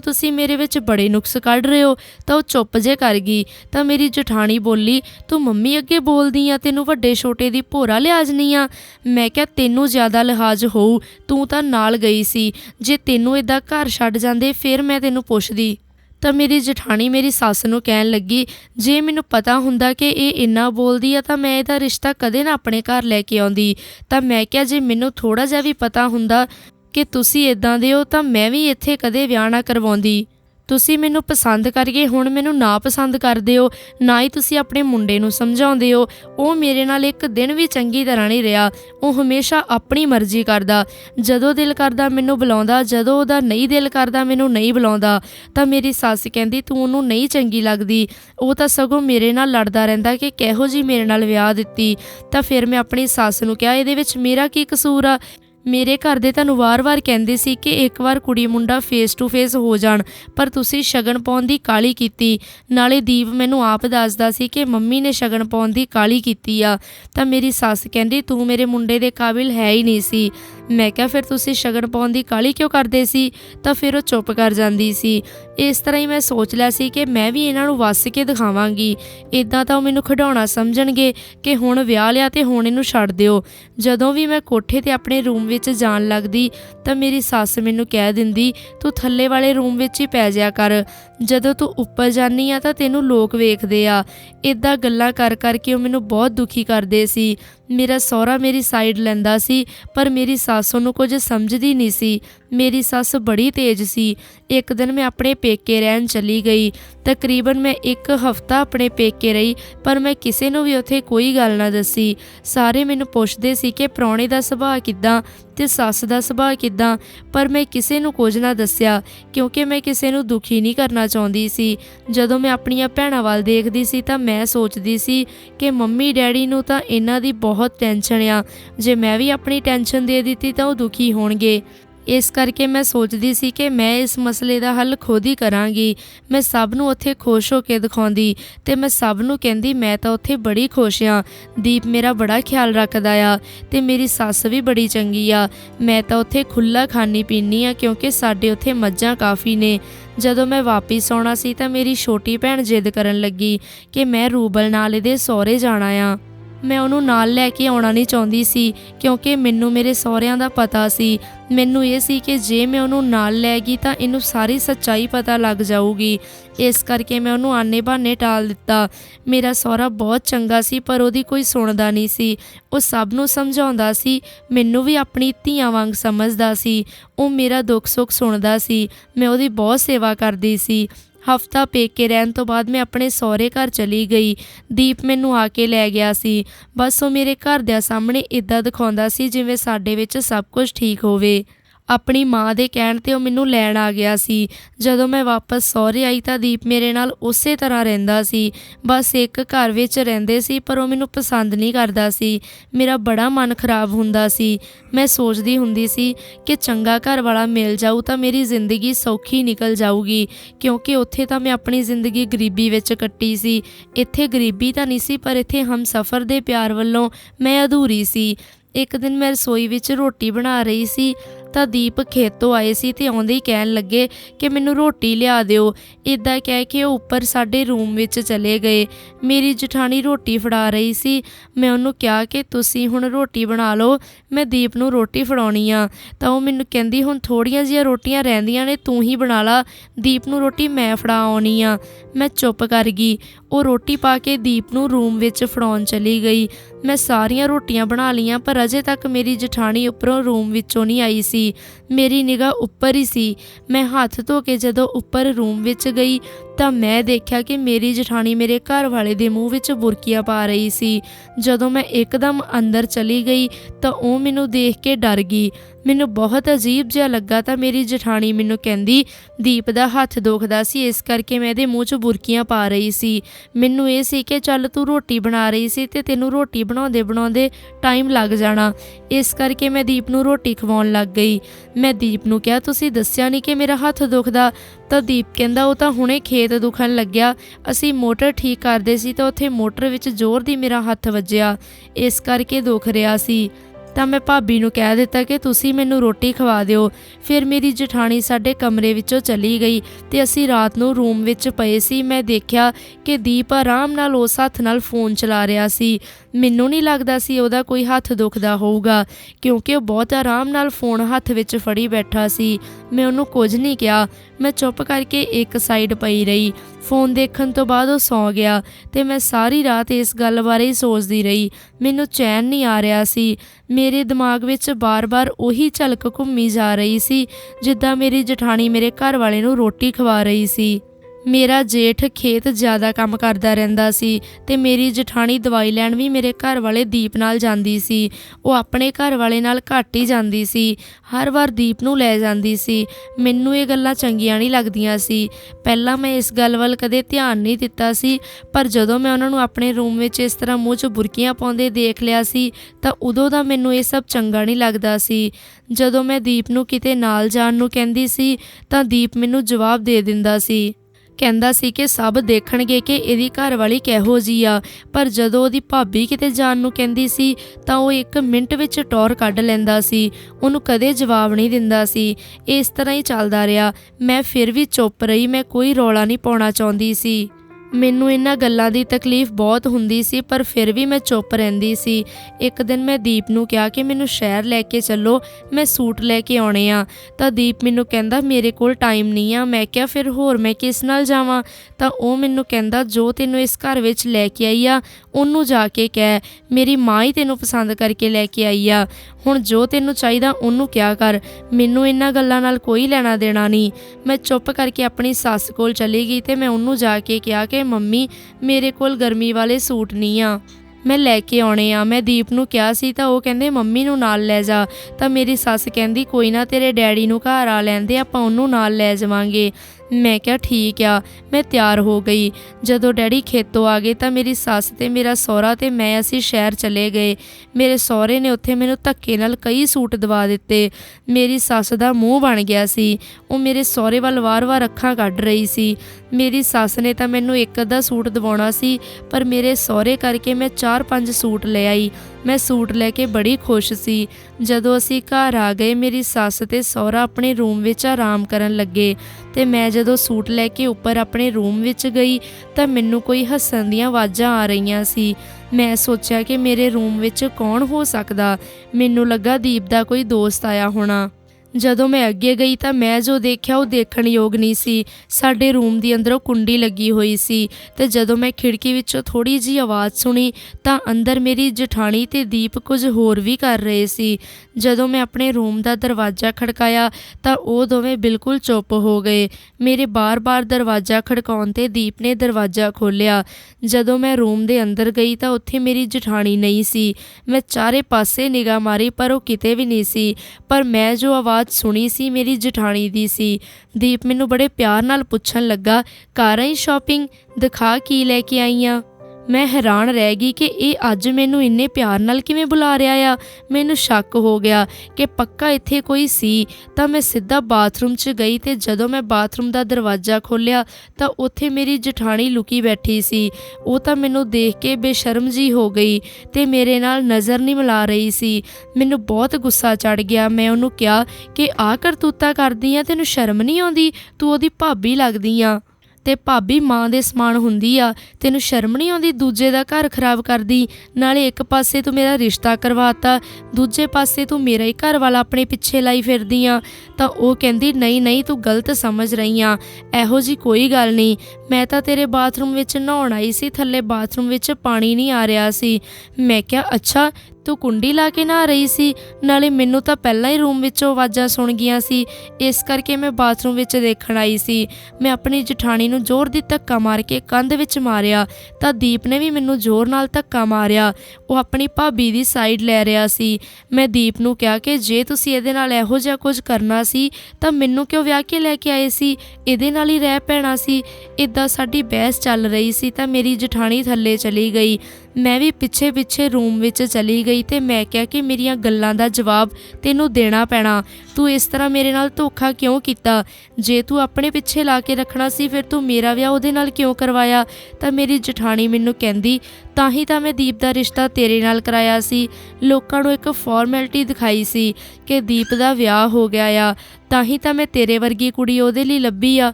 ਤੁਸੀਂ ਮੇਰੇ ਵਿੱਚ ਬੜੇ ਨੁਕਸ ਕੱਢ ਰਹੇ ਹੋ, ਤਾਂ ਉਹ ਚੁੱਪ ਜੇ ਕਰ ਗਈ। ਤਾਂ ਮੇਰੀ ਜਠਾਣੀ ਬੋਲੀ, ਤੂੰ ਮੰਮੀ ਅੱਗੇ ਬੋਲਦੀ ਆ, ਤੈਨੂੰ ਵੱਡੇ ਛੋਟੇ ਦੀ ਭੋਰਾ ਲਿਹਾਜ਼ ਨਹੀਂ ਆ? ਮੈਂ ਕਿਹਾ, ਤੈਨੂੰ ਜ਼ਿਆਦਾ ਲਿਹਾਜ਼ ਹੋਊ, ਤੂੰ ਤਾਂ ਨਾਲ ਗਈ ਸੀ। ਜੇ ਤੈਨੂੰ ਇਦਾਂ ਘਰ ਛੱਡ ਜਾਂਦੇ, ਫਿਰ ਮੈਂ ਤੈਨੂੰ ਪੁੱਛਦੀ। ਤਾਂ ਮੇਰੀ ਜਠਾਣੀ ਮੇਰੀ ਸੱਸ ਨੂੰ ਕਹਿਣ ਲੱਗੀ, ਜੇ ਮੈਨੂੰ ਪਤਾ ਹੁੰਦਾ ਕਿ ਇਹ ਇੰਨਾ ਬੋਲਦੀ ਆ ਤਾਂ ਮੈਂ ਇਹਦਾ ਰਿਸ਼ਤਾ ਕਦੇ ਨਾ ਆਪਣੇ ਘਰ ਲੈ ਕੇ ਆਉਂਦੀ। ਤਾਂ ਮੈਂ ਕਿਹਾ, ਜੇ ਮੈਨੂੰ ਥੋੜਾ ਜਿਹਾ ਵੀ ਪਤਾ ਹੁੰਦਾ ਕਿ ਤੁਸੀਂ ਇਦਾਂ ਦੇ ਹੋ ਤਾਂ ਮੈਂ ਵੀ ਇੱਥੇ ਕਦੇ ਵਿਆਹ ਨਾ ਕਰਵਾਉਂਦੀ। ਤੁਸੀਂ ਮੈਨੂੰ ਪਸੰਦ ਕਰੀਏ, ਹੁਣ ਮੈਨੂੰ ਨਾ ਪਸੰਦ ਕਰਦੇ ਹੋ, ਨਾ ਹੀ ਤੁਸੀਂ ਆਪਣੇ ਮੁੰਡੇ ਨੂੰ ਸਮਝਾਉਂਦੇ ਹੋ। ਉਹ ਮੇਰੇ ਨਾਲ ਇੱਕ ਦਿਨ ਵੀ ਚੰਗੀ ਤਰ੍ਹਾਂ ਨਹੀਂ ਰਿਹਾ। ਉਹ ਹਮੇਸ਼ਾ ਆਪਣੀ ਮਰਜ਼ੀ ਕਰਦਾ। ਜਦੋਂ ਦਿਲ ਕਰਦਾ ਮੈਨੂੰ ਬੁਲਾਉਂਦਾ, ਜਦੋਂ ਉਹਦਾ ਨਹੀਂ ਦਿਲ ਕਰਦਾ ਮੈਨੂੰ ਨਹੀਂ ਬੁਲਾਉਂਦਾ, ਤਾਂ ਮੇਰੀ ਸੱਸ ਕਹਿੰਦੀ, ਤੂੰ ਉਹਨੂੰ ਨਹੀਂ ਚੰਗੀ ਲੱਗਦੀ। ਉਹ ਤਾਂ ਸਗੋਂ ਮੇਰੇ ਨਾਲ ਲੜਦਾ ਰਹਿੰਦਾ ਕਿ ਕਿਹੋ ਜੀ ਮੇਰੇ ਨਾਲ ਵਿਆਹ ਦਿੱਤੀ। ਤਾਂ ਫਿਰ ਮੈਂ ਆਪਣੀ ਸੱਸ ਨੂੰ ਕਿਹਾ, ਇਹਦੇ ਵਿੱਚ ਮੇਰਾ ਕੀ ਕਸੂਰ ਆ? ਮੇਰੇ ਘਰ ਦੇ ਤੁਹਾਨੂੰ ਵਾਰ-ਵਾਰ ਕਹਿੰਦੇ ਸੀ ਕਿ ਇੱਕ ਵਾਰ ਕੁੜੀ ਮੁੰਡਾ ਫੇਸ ਟੂ ਫੇਸ ਹੋ ਜਾਣ, ਪਰ ਤੁਸੀਂ ਸ਼ਗਨ ਪਾਉਣ ਦੀ ਕਾਲੀ ਕੀਤੀ। ਨਾਲੇ ਦੀਪ ਮੈਨੂੰ ਆਪ ਦੱਸਦਾ ਸੀ ਕਿ ਮੰਮੀ ਨੇ ਸ਼ਗਨ ਪਾਉਣ ਦੀ ਕਾਲੀ ਕੀਤੀ ਆ। ਤਾਂ ਮੇਰੀ ਸੱਸ ਕਹਿੰਦੀ, ਤੂੰ ਮੇਰੇ ਮੁੰਡੇ ਦੇ ਕਾਬਿਲ ਹੈ ਹੀ ਨਹੀਂ ਸੀ। ਮੈਂ ਕਿਹਾ, ਫਿਰ ਤੁਸੀਂ ਸ਼ਗਨ ਪਾਉਣ ਦੀ ਕਾਲੀ ਕਿਉਂ ਕਰਦੇ ਸੀ? ਤਾਂ ਫਿਰ ਉਹ ਚੁੱਪ ਕਰ ਜਾਂਦੀ ਸੀ। ਇਸ ਤਰ੍ਹਾਂ ਹੀ ਮੈਂ ਸੋਚ ਲਿਆ ਸੀ ਕਿ ਮੈਂ ਵੀ ਇਹਨਾਂ ਨੂੰ ਵੱਸ ਕੇ ਦਿਖਾਵਾਂਗੀ। ਇਦਾਂ ਤਾਂ ਉਹ ਮੈਨੂੰ ਖਿਡਾਉਣਾ ਸਮਝਣਗੇ ਕਿ ਹੁਣ ਵਿਆਹ ਲਿਆ ਤੇ ਹੁਣ ਇਹਨੂੰ ਛੱਡ ਦਿਓ। ਜਦੋਂ ਵੀ ਮੈਂ ਕੋਠੇ ਤੇ ਆਪਣੇ ਰੂਮ ਵਿੱਚ ਜਾਣ ਲੱਗਦੀ, ਤਾਂ ਮੇਰੀ ਸੱਸ ਮੈਨੂੰ ਕਹਿ ਦਿੰਦੀ, ਤੂੰ ਥੱਲੇ ਵਾਲੇ ਰੂਮ ਵਿੱਚ ਹੀ ਪੈ ਜਾ ਕਰ। ਜਦੋਂ ਤੂੰ ਉੱਪਰ ਜਾਨੀ ਆ ਤਾਂ ਤੈਨੂੰ ਲੋਕ ਵੇਖਦੇ ਆ। ਇਦਾਂ ਗੱਲਾਂ ਕਰ ਕਰਕੇ ਉਹ ਮੈਨੂੰ ਬਹੁਤ ਦੁਖੀ ਕਰਦੇ ਸੀ। ਮੇਰਾ ਸਹੁਰਾ ਮੇਰੀ ਸਾਈਡ ਲੈਂਦਾ ਸੀ ਪਰ ਮੇਰੀ ਸੱਸ ਉਹਨੂੰ ਕੁਝ ਸਮਝਦੀ ਨਹੀਂ ਸੀ। ਮੇਰੀ ਸੱਸ ਬੜੀ ਤੇਜ਼ ਸੀ। ਇੱਕ ਦਿਨ ਮੈਂ ਆਪਣੇ ਪੇਕੇ ਰਹਿਣ ਚਲੀ ਗਈ। ਤਕਰੀਬਨ ਮੈਂ ਇੱਕ ਹਫ਼ਤਾ ਆਪਣੇ ਪੇਕੇ ਰਹੀ, ਪਰ ਮੈਂ ਕਿਸੇ ਨੂੰ ਵੀ ਉੱਥੇ ਕੋਈ ਗੱਲ ਨਾ ਦੱਸੀ। ਸਾਰੇ ਮੈਨੂੰ ਪੁੱਛਦੇ ਸੀ ਕਿ ਪ੍ਰਾਹੁਣੇ ਦਾ ਸੁਭਾਅ ਕਿੱਦਾਂ ਤੇ ਸੱਸ ਦਾ ਸੁਭਾਅ ਕਿੱਦਾਂ, ਪਰ ਮੈਂ ਕਿਸੇ ਨੂੰ ਕੁਝ ਨਾ ਦੱਸਿਆ, ਕਿਉਂਕਿ ਮੈਂ ਕਿਸੇ ਨੂੰ ਦੁਖੀ ਨਹੀਂ ਕਰਨਾ ਚਾਹੁੰਦੀ ਸੀ। ਜਦੋਂ ਮੈਂ ਆਪਣੀਆਂ ਭੈਣਾਂ ਵੱਲ ਦੇਖਦੀ ਸੀ ਤਾਂ ਮੈਂ ਸੋਚਦੀ ਸੀ ਕਿ ਮੰਮੀ ਡੈਡੀ ਨੂੰ ਤਾਂ ਇਹਨਾਂ ਦੀ ਬਹੁਤ ਟੈਨਸ਼ਨ ਆ। ਜੇ ਮੈਂ ਵੀ ਆਪਣੀ ਟੈਨਸ਼ਨ ਦੇ ਦਿੱਤੀ ਤਾਂ ਉਹ ਦੁਖੀ ਹੋਣਗੇ। ਇਸ ਕਰਕੇ ਮੈਂ ਸੋਚਦੀ ਸੀ ਕਿ ਮੈਂ ਇਸ ਮਸਲੇ ਦਾ ਹੱਲ ਖੁਦ ਹੀ ਕਰਾਂਗੀ। ਮੈਂ ਸਭ ਨੂੰ ਉੱਥੇ ਖੁਸ਼ ਹੋ ਕੇ ਦਿਖਾਉਂਦੀ ਤੇ ਮੈਂ ਸਭ ਨੂੰ ਕਹਿੰਦੀ, ਮੈਂ ਤਾਂ ਉੱਥੇ ਬੜੀ ਖੁਸ਼ ਆ। ਦੀਪ ਮੇਰਾ ਬੜਾ ਖਿਆਲ ਰੱਖਦਾ ਆ ਤੇ ਮੇਰੀ ਸੱਸ ਵੀ ਬੜੀ ਚੰਗੀ ਆ। ਮੈਂ ਤਾਂ ਉੱਥੇ ਖੁੱਲਾ ਖਾਣੀ ਪੀਣੀ ਆ ਕਿਉਂਕਿ ਸਾਡੇ ਉੱਥੇ ਮੱਝਾਂ ਕਾਫੀ ਨੇ। ਜਦੋਂ ਮੈਂ ਵਾਪਿਸ ਆਉਣਾ ਸੀ ਤਾਂ ਮੇਰੀ ਛੋਟੀ ਭੈਣ ਜਿੱਦ ਕਰਨ ਲੱਗੀ ਕਿ ਮੈਂ ਰੂਬਲ ਨਾਲ ਇਹਦੇ ਸਹੁਰੇ ਜਾਣਾ ਆ। ਮੈਂ ਉਹਨੂੰ ਨਾਲ ਲੈ ਕੇ ਆਉਣਾ ਨਹੀਂ ਚਾਹੁੰਦੀ ਸੀ, ਕਿਉਂਕਿ ਮੈਨੂੰ ਮੇਰੇ ਸਹੁਰਿਆਂ ਦਾ ਪਤਾ ਸੀ। ਮੈਨੂੰ ਇਹ ਸੀ ਕਿ ਜੇ ਮੈਂ ਉਹਨੂੰ ਨਾਲ ਲੈ ਗਈ ਤਾਂ ਇਹਨੂੰ ਸਾਰੀ ਸੱਚਾਈ ਪਤਾ ਲੱਗ ਜਾਊਗੀ। ਇਸ ਕਰਕੇ ਮੈਂ ਉਹਨੂੰ ਆਨੇ ਬਹਾਨੇ ਟਾਲ ਦਿੱਤਾ। ਮੇਰਾ ਸਹੁਰਾ ਬਹੁਤ ਚੰਗਾ ਸੀ, ਪਰ ਉਹਦੀ ਕੋਈ ਸੁਣਦਾ ਨਹੀਂ ਸੀ। ਉਹ ਸਭ ਨੂੰ ਸਮਝਾਉਂਦਾ ਸੀ, ਮੈਨੂੰ ਵੀ ਆਪਣੀ ਧੀਆਂ ਵਾਂਗ ਸਮਝਦਾ ਸੀ। ਉਹ ਮੇਰਾ ਦੁੱਖ ਸੁੱਖ ਸੁਣਦਾ ਸੀ। ਮੈਂ ਉਹਦੀ ਬਹੁਤ ਸੇਵਾ ਕਰਦੀ ਸੀ। ਹਫਤਾ ਪੇਕੇ ਰਹਿਣ ਤੋਂ ਬਾਅਦ ਮੈਂ ਆਪਣੇ ਸਹੁਰੇ ਘਰ ਚਲੀ ਗਈ। ਦੀਪ ਮੈਨੂੰ ਆ ਕੇ ਲੈ ਗਿਆ ਸੀ। ਬਸ ਉਹ ਮੇਰੇ ਘਰਦਿਆਂ ਸਾਹਮਣੇ ਇਦਾਂ ਦਿਖਾਉਂਦਾ ਸੀ ਜਿਵੇਂ ਸਾਡੇ ਵਿੱਚ ਸਭ ਕੁਝ ਠੀਕ ਹੋਵੇ। ਆਪਣੀ ਮਾਂ ਦੇ ਕਹਿਣ ਤੇ ਉਹ ਮੈਨੂੰ ਲੈਣ ਆ ਗਿਆ ਸੀ। ਜਦੋਂ ਮੈਂ ਵਾਪਸ ਸਹੁਰੇ ਆਈ ਤਾਂ ਦੀਪ ਮੇਰੇ ਨਾਲ ਉਸੇ ਤਰ੍ਹਾਂ ਰਹਿੰਦਾ ਸੀ। ਬਸ ਇੱਕ ਘਰ ਵਿੱਚ ਰਹਿੰਦੇ ਸੀ, ਪਰ ਉਹ ਮੈਨੂੰ ਪਸੰਦ ਨਹੀਂ ਕਰਦਾ ਸੀ। ਮੇਰਾ ਬੜਾ ਮਨ ਖਰਾਬ ਹੁੰਦਾ ਸੀ। ਮੈਂ ਸੋਚਦੀ ਹੁੰਦੀ ਸੀ ਕਿ ਚੰਗਾ ਘਰ ਵਾਲਾ ਮਿਲ ਜਾਊ ਤਾਂ ਮੇਰੀ ਜ਼ਿੰਦਗੀ ਸੌਖੀ ਨਿਕਲ ਜਾਊਗੀ, ਕਿਉਂਕਿ ਉੱਥੇ ਤਾਂ ਮੈਂ ਆਪਣੀ ਜ਼ਿੰਦਗੀ ਗਰੀਬੀ ਵਿੱਚ ਕੱਟੀ ਸੀ। ਇੱਥੇ ਗਰੀਬੀ ਤਾਂ ਨਹੀਂ ਸੀ, ਪਰ ਇੱਥੇ ਹਮਸਫਰ ਦੇ ਪਿਆਰ ਵੱਲੋਂ ਮੈਂ ਅਧੂਰੀ ਸੀ। ਇੱਕ ਦਿਨ ਮੈਂ ਰਸੋਈ ਵਿੱਚ ਰੋਟੀ ਬਣਾ ਰਹੀ ਸੀ ਤਾਂ ਦੀਪ ਖੇਤੋਂ ਆਏ ਸੀ ਤੇ ਆਉਂਦੇ ਹੀ ਕਹਿਣ ਲੱਗੇ ਕਿ ਮੈਨੂੰ ਰੋਟੀ ਲਿਆ ਦਿਓ। ਇਦਾਂ ਕਹਿ ਕੇ ਉਹ ਉੱਪਰ ਸਾਡੇ ਰੂਮ ਵਿੱਚ ਚਲੇ ਗਏ। ਮੇਰੀ ਜਠਾਣੀ ਰੋਟੀ ਫੜਾ ਰਹੀ ਸੀ। ਮੈਂ ਉਹਨੂੰ ਕਿਹਾ ਕਿ ਤੁਸੀਂ ਹੁਣ ਰੋਟੀ ਬਣਾ ਲਓ, ਮੈਂ ਦੀਪ ਨੂੰ ਰੋਟੀ ਫੜਾਉਣੀ ਆ। ਤਾਂ ਉਹ ਮੈਨੂੰ ਕਹਿੰਦੀ, ਹੁਣ ਥੋੜੀਆਂ ਜਿਹੀਆਂ ਰੋਟੀਆਂ ਰਹਿੰਦੀਆਂ ਨੇ, ਤੂੰ ਹੀ ਬਣਾ ਲਾ। ਦੀਪ ਨੂੰ ਰੋਟੀ ਮੈਂ ਫੜਾ ਆਉਣੀ ਆ। ਮੈਂ ਚੁੱਪ ਕਰ ਗਈ। ਉਹ ਰੋਟੀ ਪਾ ਕੇ ਦੀਪ ਨੂੰ ਰੂਮ ਵਿੱਚ ਫੜਾਉਣ ਚਲੀ ਗਈ। ਮੈਂ ਸਾਰੀਆਂ ਰੋਟੀਆਂ ਬਣਾ ਲਈਆਂ, ਪਰ ਅਜੇ ਤੱਕ ਮੇਰੀ ਜਠਾਣੀ ਉੱਪਰੋਂ ਰੂਮ ਵਿੱਚੋਂ ਨਹੀਂ ਆਈ ਸੀ। ਮੇਰੀ ਨਿਗਾਹ ਉੱਪਰ ਹੀ ਸੀ। ਮੈਂ ਹੱਥ ਧੋ ਕੇ ਜਦੋਂ ਉੱਪਰ ਰੂਮ ਵਿੱਚ ਗਈ, ਤਾਂ ਮੈਂ ਦੇਖਿਆ ਕਿ ਮੇਰੀ ਜਠਾਣੀ ਮੇਰੇ ਘਰ ਵਾਲੇ ਦੇ ਮੂੰਹ ਵਿੱਚ ਬੁਰਕੀਆਂ ਪਾ ਰਹੀ ਸੀ। ਜਦੋਂ ਮੈਂ ਇੱਕਦਮ ਅੰਦਰ ਚਲੀ ਗਈ, ਤਾਂ ਉਹ ਮੈਨੂੰ ਦੇਖ ਕੇ ਡਰ ਗਈ। ਮੈਨੂੰ ਬਹੁਤ ਅਜੀਬ ਜਿਹਾ ਲੱਗਾ ਤਾਂ ਮੇਰੀ ਜਠਾਣੀ ਮੈਨੂੰ ਕਹਿੰਦੀ, ਦੀਪ ਦਾ ਹੱਥ ਦੁਖਦਾ ਸੀ, ਇਸ ਕਰਕੇ ਮੈਂ ਇਹਦੇ ਮੂੰਹ 'ਚ ਬੁਰਕੀਆਂ ਪਾ ਰਹੀ ਸੀ। ਮੈਨੂੰ ਇਹ ਸੀ ਕਿ ਚੱਲ ਤੂੰ ਰੋਟੀ ਬਣਾ ਰਹੀ ਸੀ ਤੇ ਤੈਨੂੰ ਰੋਟੀ ਬਣਾਉਂਦੇ ਬਣਾਉਂਦੇ ਟਾਈਮ ਲੱਗ ਜਾਣਾ। ਇਸ ਕਰਕੇ ਮੈਂ ਦੀਪ ਨੂੰ ਰੋਟੀ ਖਵਾਉਣ ਲੱਗ ਗਈ। ਮੈਂ ਦੀਪ ਨੂੰ ਕਿਹਾ, ਤੁਸੀਂ ਦੱਸਿਆ ਨਹੀਂ ਕਿ ਮੇਰਾ ਹੱਥ ਦੁਖਦਾ? ਤਾਂ ਦੀਪ ਕਹਿੰਦਾ, ਉਹ ਤਾਂ ਹੁਣੇ ਖੇਤ ਦੁਖਣ ਲੱਗਿਆ। ਅਸੀਂ ਮੋਟਰ ਠੀਕ ਕਰਦੇ ਸੀ ਤਾਂ ਉੱਥੇ ਮੋਟਰ ਵਿੱਚ ਜ਼ੋਰ ਦੀ ਮੇਰਾ ਹੱਥ ਵੱਜਿਆ। ਇਸ ਕਰਕੇ ਦੁਖ ਰਿਹਾ ਸੀ। ਤਾਂ ਮੈਂ ਭਾਬੀ ਨੂੰ ਕਹਿ ਦਿੱਤਾ ਕਿ ਤੁਸੀਂ ਮੈਨੂੰ ਰੋਟੀ ਖਵਾ ਦਿਓ। ਫਿਰ ਮੇਰੀ ਜਠਾਣੀ ਸਾਡੇ ਕਮਰੇ ਵਿੱਚੋਂ ਚਲੀ ਗਈ ਤੇ ਅਸੀਂ ਰਾਤ ਨੂੰ ਰੂਮ ਵਿੱਚ ਪਏ ਸੀ। ਮੈਂ ਦੇਖਿਆ ਕਿ ਦੀਪ ਆਰਾਮ ਨਾਲ ਉਸ ਹੱਥ ਨਾਲ ਫੋਨ ਚਲਾ ਰਿਹਾ ਸੀ। ਮੈਨੂੰ ਨਹੀਂ ਲੱਗਦਾ ਸੀ ਉਹਦਾ ਕੋਈ ਹੱਥ ਦੁਖਦਾ ਹੋਊਗਾ, ਕਿਉਂਕਿ ਉਹ ਬਹੁਤ ਆਰਾਮ ਨਾਲ ਫੋਨ ਹੱਥ ਵਿੱਚ ਫੜੀ ਬੈਠਾ ਸੀ। ਮੈਂ ਉਹਨੂੰ ਕੁਝ ਨਹੀਂ ਕਿਹਾ। ਮੈਂ ਚੁੱਪ ਕਰਕੇ ਇੱਕ ਸਾਈਡ ਪਈ ਰਹੀ। ਫੋਨ ਦੇਖਣ ਤੋਂ ਬਾਅਦ ਉਹ ਸੌਂ ਗਿਆ ਤੇ ਮੈਂ ਸਾਰੀ ਰਾਤ ਇਸ ਗੱਲ ਬਾਰੇ ਹੀ ਸੋਚਦੀ ਰਹੀ। ਮੈਨੂੰ ਚੈਨ ਨਹੀਂ ਆ ਰਿਹਾ ਸੀ। ਮੇਰੇ ਦਿਮਾਗ ਵਿੱਚ ਬਾਰ-ਬਾਰ ਉਹੀ ਝਲਕ ਘੁੰਮੀ ਜਾ ਰਹੀ ਸੀ, ਜਿੱਦਾਂ ਮੇਰੀ ਜਠਾਣੀ ਮੇਰੇ ਘਰ ਵਾਲੇ ਨੂੰ ਰੋਟੀ ਖਵਾ ਰਹੀ ਸੀ। ਮੇਰਾ ਜੇਠ ਖੇਤ ਜ਼ਿਆਦਾ ਕੰਮ ਕਰਦਾ ਰਹਿੰਦਾ ਸੀ ਤੇ ਮੇਰੀ ਜਠਾਣੀ ਦਵਾਈ ਲੈਣ ਵੀ ਮੇਰੇ ਘਰ ਵਾਲੇ ਦੀਪ ਨਾਲ ਜਾਂਦੀ ਸੀ। ਉਹ ਆਪਣੇ ਘਰ ਵਾਲੇ ਨਾਲ ਘੱਟ ਹੀ ਜਾਂਦੀ ਸੀ। ਹਰ ਵਾਰ ਦੀਪ ਨੂੰ ਲੈ ਜਾਂਦੀ ਸੀ। ਮੈਨੂੰ ਇਹ ਗੱਲਾਂ ਚੰਗੀਆਂ ਨਹੀਂ ਲੱਗਦੀਆਂ ਸੀ। ਪਹਿਲਾਂ ਮੈਂ ਇਸ ਗੱਲ ਵੱਲ ਕਦੇ ਧਿਆਨ ਨਹੀਂ ਦਿੱਤਾ ਸੀ, ਪਰ ਜਦੋਂ ਮੈਂ ਉਹਨਾਂ ਨੂੰ ਆਪਣੇ ਰੂਮ ਵਿੱਚ ਇਸ ਤਰ੍ਹਾਂ ਮੂੰਹ 'ਚ ਬੁਰਕੀਆਂ ਪਾਉਂਦੇ ਦੇਖ ਲਿਆ ਸੀ, ਤਾਂ ਉਦੋਂ ਦਾ ਮੈਨੂੰ ਇਹ ਸਭ ਚੰਗਾ ਨਹੀਂ ਲੱਗਦਾ ਸੀ। ਜਦੋਂ ਮੈਂ ਦੀਪ ਨੂੰ ਕਿਤੇ ਨਾਲ ਜਾਣ ਨੂੰ ਕਹਿੰਦੀ ਸੀ, ਤਾਂ ਦੀਪ ਮੈਨੂੰ ਜਵਾਬ ਦੇ ਦਿੰਦਾ ਸੀ। ਕਹਿੰਦਾ ਸੀ ਕਿ ਸਭ ਦੇਖਣਗੇ ਕਿ ਇਹਦੀ ਘਰ ਵਾਲੀ ਕਿਹੋ ਜੀ ਆ। ਪਰ ਜਦੋਂ ਉਹਦੀ ਭਾਬੀ ਕਿਤੇ ਜਾਣ ਨੂੰ ਕਹਿੰਦੀ ਸੀ, ਤਾਂ ਉਹ ਇੱਕ ਮਿੰਟ ਵਿੱਚ ਟੌਰ ਕੱਢ ਲੈਂਦਾ ਸੀ। ਉਹਨੂੰ ਕਦੇ ਜਵਾਬ ਨਹੀਂ ਦਿੰਦਾ ਸੀ। ਇਸ ਤਰ੍ਹਾਂ ਹੀ ਚੱਲਦਾ ਰਿਹਾ। ਮੈਂ ਫਿਰ ਵੀ ਚੁੱਪ ਰਹੀ। ਮੈਂ ਕੋਈ ਰੌਲਾ ਨਹੀਂ ਪਾਉਣਾ ਚਾਹੁੰਦੀ ਸੀ। ਮੈਨੂੰ ਇਹਨਾਂ ਗੱਲਾਂ ਦੀ ਤਕਲੀਫ ਬਹੁਤ ਹੁੰਦੀ ਸੀ, ਪਰ ਫਿਰ ਵੀ ਮੈਂ ਚੁੱਪ ਰਹਿੰਦੀ ਸੀ। ਇੱਕ ਦਿਨ ਮੈਂ ਦੀਪ ਨੂੰ ਕਿਹਾ ਕਿ ਮੈਨੂੰ ਸ਼ਹਿਰ ਲੈ ਕੇ ਚੱਲੋ, ਮੈਂ ਸੂਟ ਲੈ ਕੇ ਆਉਣੇ ਆ। ਤਾਂ ਦੀਪ ਮੈਨੂੰ ਕਹਿੰਦਾ, ਮੇਰੇ ਕੋਲ ਟਾਈਮ ਨਹੀਂ ਆ। ਮੈਂ ਕਿਹਾ, ਫਿਰ ਹੋਰ ਮੈਂ ਕਿਸ ਨਾਲ ਜਾਵਾਂ? ਤਾਂ ਉਹ ਮੈਨੂੰ ਕਹਿੰਦਾ, ਜੋ ਤੈਨੂੰ ਇਸ ਘਰ ਵਿੱਚ ਲੈ ਕੇ ਆਈ ਆ, ਉਹਨੂੰ ਜਾ ਕੇ ਕਹਿ। ਮੇਰੀ ਮਾਂ ਹੀ ਤੈਨੂੰ ਪਸੰਦ ਕਰਕੇ ਲੈ ਕੇ ਆਈ ਆ। ਹੁਣ ਜੋ ਤੈਨੂੰ ਚਾਹੀਦਾ, ਉਹਨੂੰ ਕਿਹਾ ਕਰ। ਮੈਨੂੰ ਇਹਨਾਂ ਗੱਲਾਂ ਨਾਲ ਕੋਈ ਲੈਣਾ ਦੇਣਾ ਨਹੀਂ। ਮੈਂ ਚੁੱਪ ਕਰਕੇ ਆਪਣੀ ਸੱਸ ਕੋਲ ਚਲੀ ਗਈ ਤੇ ਮੈਂ ਉਹਨੂੰ ਜਾ ਕੇ ਕਿਹਾ ਕਿ ਮੰਮੀ, ਮੇਰੇ ਕੋਲ ਗਰਮੀ ਵਾਲੇ ਸੂਟ ਨਹੀਂ ਆ। ਮੈਂ ਲੈ ਕੇ ਆਉਣੇ ਆ। ਮੈਂ ਦੀਪ ਨੂੰ ਕਿਹਾ ਸੀ ਤਾਂ ਉਹ ਕਹਿੰਦੇ, ਮੰਮੀ ਨੂੰ ਨਾਲ ਲੈ ਜਾ। ਤਾਂ ਮੇਰੀ ਸੱਸ ਕਹਿੰਦੀ, ਕੋਈ ਨਾ, ਤੇਰੇ ਡੈਡੀ ਨੂੰ ਘਰ ਆ ਲੈਂਦੇ, ਆਪਾਂ ਉਹਨੂੰ ਨਾਲ ਲੈ ਜਾਵਾਂਗੇ। ਮੈਂ ਕਿਹਾ, ਠੀਕ ਆ। ਮੈਂ ਤਿਆਰ ਹੋ ਗਈ। ਜਦੋਂ ਡੈਡੀ ਖੇਤੋਂ ਆ ਗਏ ਤਾਂ ਮੇਰੀ ਸੱਸ ਤੇ ਮੇਰਾ ਸਹੁਰਾ ਤੇ ਮੈਂ ਅਸੀਂ ਸ਼ਹਿਰ ਚਲੇ ਗਏ। ਮੇਰੇ ਸਹੁਰੇ ਨੇ ਉੱਥੇ ਮੈਨੂੰ ਧੱਕੇ ਨਾਲ ਕਈ ਸੂਟ ਦਵਾ ਦਿੱਤੇ। ਮੇਰੀ ਸੱਸ ਦਾ ਮੂੰਹ ਬਣ ਗਿਆ ਸੀ। ਉਹ ਮੇਰੇ ਸਹੁਰੇ ਵੱਲ ਵਾਰ-ਵਾਰ ਅੱਖਾਂ ਕੱਢ ਰਹੀ ਸੀ। ਮੇਰੀ ਸੱਸ ਨੇ ਤਾਂ ਮੈਨੂੰ ਇੱਕ ਅੱਧਾ ਸੂਟ ਦਿਵਾਉਣਾ ਸੀ, ਪਰ ਮੇਰੇ ਸਹੁਰੇ ਕਰਕੇ ਮੈਂ 4-5 ਸੂਟ ਲੈ ਆਈ। ਮੈਂ ਸੂਟ ਲੈ ਕੇ ਬੜੀ ਖੁਸ਼ ਸੀ। ਜਦੋਂ ਅਸੀਂ ਘਰ ਆ ਗਏ, ਮੇਰੀ ਸੱਸ ਤੇ ਸਹੁਰਾ ਆਪਣੇ ਰੂਮ ਵਿੱਚ ਆਰਾਮ ਕਰਨ ਲੱਗੇ ਤੇ ਮੈਂ ਜਦੋਂ ਸੂਟ ਲੈ ਕੇ ਉੱਪਰ ਆਪਣੇ ਰੂਮ ਵਿੱਚ ਗਈ, ਤਾਂ ਮੈਨੂੰ ਕੋਈ ਹੱਸਣ ਦੀਆਂ ਆਵਾਜ਼ਾਂ ਆ ਰਹੀਆਂ ਸੀ। ਮੈਂ ਸੋਚਿਆ ਕਿ ਮੇਰੇ ਰੂਮ ਵਿੱਚ ਕੌਣ ਹੋ ਸਕਦਾ? ਮੈਨੂੰ ਲੱਗਾ ਦੀਪ ਦਾ ਕੋਈ ਦੋਸਤ ਆਇਆ ਹੋਣਾ। ਜਦੋਂ ਮੈਂ ਅੱਗੇ ਗਈ ਤਾਂ ਮੈਂ ਜੋ ਦੇਖਿਆ ਉਹ ਦੇਖਣ ਯੋਗ ਨਹੀਂ ਸੀ। ਸਾਡੇ ਰੂਮ ਦੀ ਅੰਦਰੋਂ ਕੁੰਡੀ ਲੱਗੀ ਹੋਈ ਸੀ ਤੇ ਜਦੋਂ ਮੈਂ ਖਿੜਕੀ ਵਿੱਚੋਂ ਥੋੜੀ ਜੀ ਆਵਾਜ਼ ਸੁਣੀ ਤਾਂ ਅੰਦਰ ਮੇਰੀ ਜਠਾਣੀ ਤੇ ਦੀਪ ਕੁਝ ਹੋਰ ਵੀ ਕਰ ਰਹੇ ਸੀ। ਜਦੋਂ ਮੈਂ ਆਪਣੇ ਰੂਮ ਦਾ ਦਰਵਾਜ਼ਾ ਖੜਕਾਇਆ ਤਾਂ ਉਹ ਦੋਵੇਂ ਬਿਲਕੁਲ ਚੁੱਪ ਹੋ ਗਏ। ਮੇਰੇ ਬਾਰ-ਬਾਰ ਦਰਵਾਜ਼ਾ ਖੜਕਾਉਣ ਤੇ ਦੀਪ ਨੇ ਦਰਵਾਜ਼ਾ ਖੋਲ੍ਹਿਆ। ਜਦੋਂ ਮੈਂ ਰੂਮ ਦੇ ਅੰਦਰ ਗਈ ਤਾਂ ਉੱਥੇ ਮੇਰੀ ਜਠਾਣੀ ਨਹੀਂ ਸੀ। ਮੈਂ ਚਾਰੇ ਪਾਸੇ ਨਿਗਾਹ ਮਾਰੀ ਪਰ ਉਹ ਕਿਤੇ ਵੀ ਨਹੀਂ ਸੀ। ਪਰ ਮੈਂ ਜੋ ਆਵਾਜ਼ ਸੁਣੀ ਸੀ, ਮੇਰੀ ਜਠਾਣੀ ਦੀ ਸੀ। ਦੀਪ ਮੈਨੂੰ ਬੜੇ ਪਿਆਰ ਨਾਲ ਪੁੱਛਣ ਲੱਗਾ, ਕਰ ਆਈ ਸ਼ਾਪਿੰਗ ਦਿਖਾ ਕੀ ਲੈ ਕੇ ਆਈਆਂ ਮੈਂ ਹੈਰਾਨ ਰਹਿ ਗਈ ਕਿ ਇਹ ਅੱਜ ਮੈਨੂੰ ਇੰਨੇ ਪਿਆਰ ਨਾਲ ਕਿਵੇਂ ਬੁਲਾ ਰਿਹਾ ਆ। ਮੈਨੂੰ ਸ਼ੱਕ ਹੋ ਗਿਆ ਕਿ ਪੱਕਾ ਇੱਥੇ ਕੋਈ ਸੀ। ਤਾਂ ਮੈਂ ਸਿੱਧਾ ਬਾਥਰੂਮ 'ਚ ਗਈ ਤੇ ਜਦੋਂ ਮੈਂ ਬਾਥਰੂਮ ਦਾ ਦਰਵਾਜ਼ਾ ਖੋਲ੍ਹਿਆ ਤਾਂ ਉੱਥੇ ਮੇਰੀ ਜਠਾਣੀ ਲੁਕੀ ਬੈਠੀ ਸੀ। ਉਹ ਤਾਂ ਮੈਨੂੰ ਦੇਖ ਕੇ ਬੇਸ਼ਰਮ ਜੀ ਹੋ ਗਈ ਤੇ ਮੇਰੇ ਨਾਲ ਨਜ਼ਰ ਨਹੀਂ ਮਿਲਾ ਰਹੀ ਸੀ। ਮੈਨੂੰ ਬਹੁਤ ਗੁੱਸਾ ਚੜ ਗਿਆ। ਮੈਂ ਉਹਨੂੰ ਕਿਹਾ ਕਿ ਆ ਕਰਤੂਤਾ ਕਰਦੀ ਆ, ਤੈਨੂੰ ਸ਼ਰਮ ਨਹੀਂ ਆਉਂਦੀ? ਤੂੰ ਉਹਦੀ ਭਾਬੀ ਲੱਗਦੀ ਆ। ਤੇ ਭਾਬੀ ਮਾਂ ਦੇ ਸਮਾਨ ਹੁੰਦੀ ਆ, ਤੈਨੂੰ ਸ਼ਰਮ ਨਹੀਂ ਆਉਂਦੀ ਦੂਜੇ ਦਾ ਘਰ ਖਰਾਬ ਕਰਦੀ? ਨਾਲੇ ਇੱਕ ਪਾਸੇ ਤੂੰ ਮੇਰਾ ਰਿਸ਼ਤਾ ਕਰਵਾਤਾ, ਦੂਜੇ ਪਾਸੇ ਤੂੰ ਮੇਰਾ ਹੀ ਘਰ ਵਾਲਾ ਆਪਣੇ ਪਿੱਛੇ ਲਾਈ ਫਿਰਦੀ ਆ। ਤਾਂ ਉਹ ਕਹਿੰਦੀ, ਨਹੀਂ ਨਹੀਂ, ਤੂੰ ਗਲਤ ਸਮਝ ਰਹੀ ਆ। ਇਹੋ ਜੀ ਕੋਈ ਗੱਲ ਨਹੀਂ। ਮੈਂ ਤਾਂ ਤੇਰੇ ਬਾਥਰੂਮ ਵਿੱਚ ਨਹਾਉਣ ਆਈ ਸੀ, ਥੱਲੇ ਬਾਥਰੂਮ ਵਿੱਚ ਪਾਣੀ ਨਹੀਂ ਆ ਰਿਹਾ ਸੀ। ਮੈਂ ਕਿਹਾ, ਅੱਛਾ ਤੂੰ ਕੁੰਡੀ ਲਾ ਕੇ ਨਾ ਰਹੀ ਸੀ, ਨਾਲੇ ਮੈਨੂੰ ਤਾਂ ਪਹਿਲਾਂ ਹੀ ਰੂਮ ਵਿੱਚੋਂ ਆਵਾਜ਼ਾਂ ਸੁਣ ਗਈਆਂ ਸੀ। ਇਸ ਕਰਕੇ ਮੈਂ ਬਾਥਰੂਮ ਵਿੱਚ ਦੇਖਣ ਆਈ ਸੀ। ਮੈਂ ਆਪਣੀ ਜਠਾਣੀ ਨੂੰ ਜ਼ੋਰ ਦੀ ਧੱਕਾ ਮਾਰ ਕੇ ਕੰਧ ਵਿੱਚ ਮਾਰਿਆ, ਤਾਂ ਦੀਪ ਨੇ ਵੀ ਮੈਨੂੰ ਜ਼ੋਰ ਨਾਲ ਧੱਕਾ ਮਾਰਿਆ। ਉਹ ਆਪਣੀ ਭਾਬੀ ਦੀ ਸਾਈਡ ਲੈ ਰਿਹਾ ਸੀ। ਮੈਂ ਦੀਪ ਨੂੰ ਕਿਹਾ ਕਿ ਜੇ ਤੁਸੀਂ ਇਹਦੇ ਨਾਲ ਇਹੋ ਜਿਹਾ ਕੁਝ ਕਰਨਾ ਸੀ, ਤਾਂ ਮੈਨੂੰ ਕਿਉਂ ਵਿਆਹ ਕੇ ਲੈ ਕੇ ਆਏ ਸੀ? ਇਹਦੇ ਨਾਲ ਹੀ ਰਹਿ ਪੈਣਾ ਸੀ। ਇਦਾਂ ਸਾਡੀ ਬਹਿਸ ਚੱਲ ਰਹੀ ਸੀ, ਤਾਂ ਮੇਰੀ ਜਠਾਣੀ ਥੱਲੇ ਚਲੀ ਗਈ। ਮੈਂ ਵੀ ਪਿੱਛੇ ਪਿੱਛੇ ਰੂਮ ਵਿੱਚ ਚਲੀ ਗਈ ਤੇ ਮੈਂ ਕਿਹਾ ਕਿ ਮੇਰੀਆਂ ਗੱਲਾਂ ਦਾ ਜਵਾਬ ਤੈਨੂੰ ਦੇਣਾ ਪੈਣਾ। ਤੂੰ ਇਸ ਤਰ੍ਹਾਂ ਮੇਰੇ ਨਾਲ ਧੋਖਾ ਕਿਉਂ ਕੀਤਾ? ਜੇ ਤੂੰ ਆਪਣੇ ਪਿੱਛੇ ਲਾ ਕੇ ਰੱਖਣਾ ਸੀ, ਫਿਰ ਤੂੰ ਮੇਰਾ ਵਿਆਹ ਉਹਦੇ ਨਾਲ ਕਿਉਂ ਕਰਵਾਇਆ? ਤਾਂ ਮੇਰੀ ਜਠਾਣੀ ਮੈਨੂੰ ਕਹਿੰਦੀ, ਤਾਂ ਹੀ ਤਾਂ ਮੈਂ ਦੀਪ ਦਾ ਰਿਸ਼ਤਾ ਤੇਰੇ ਨਾਲ ਕਰਾਇਆ ਸੀ। ਲੋਕਾਂ ਨੂੰ ਇੱਕ ਫਾਰਮੈਲਿਟੀ ਦਿਖਾਈ ਸੀ ਕਿ ਦੀਪ ਦਾ ਵਿਆਹ ਹੋ ਗਿਆ ਆ। ਤਾਂ ਹੀ ਤਾਂ ਮੈਂ ਤੇਰੇ ਵਰਗੀ ਕੁੜੀ ਉਹਦੇ ਲਈ ਲੱਭੀ ਆ।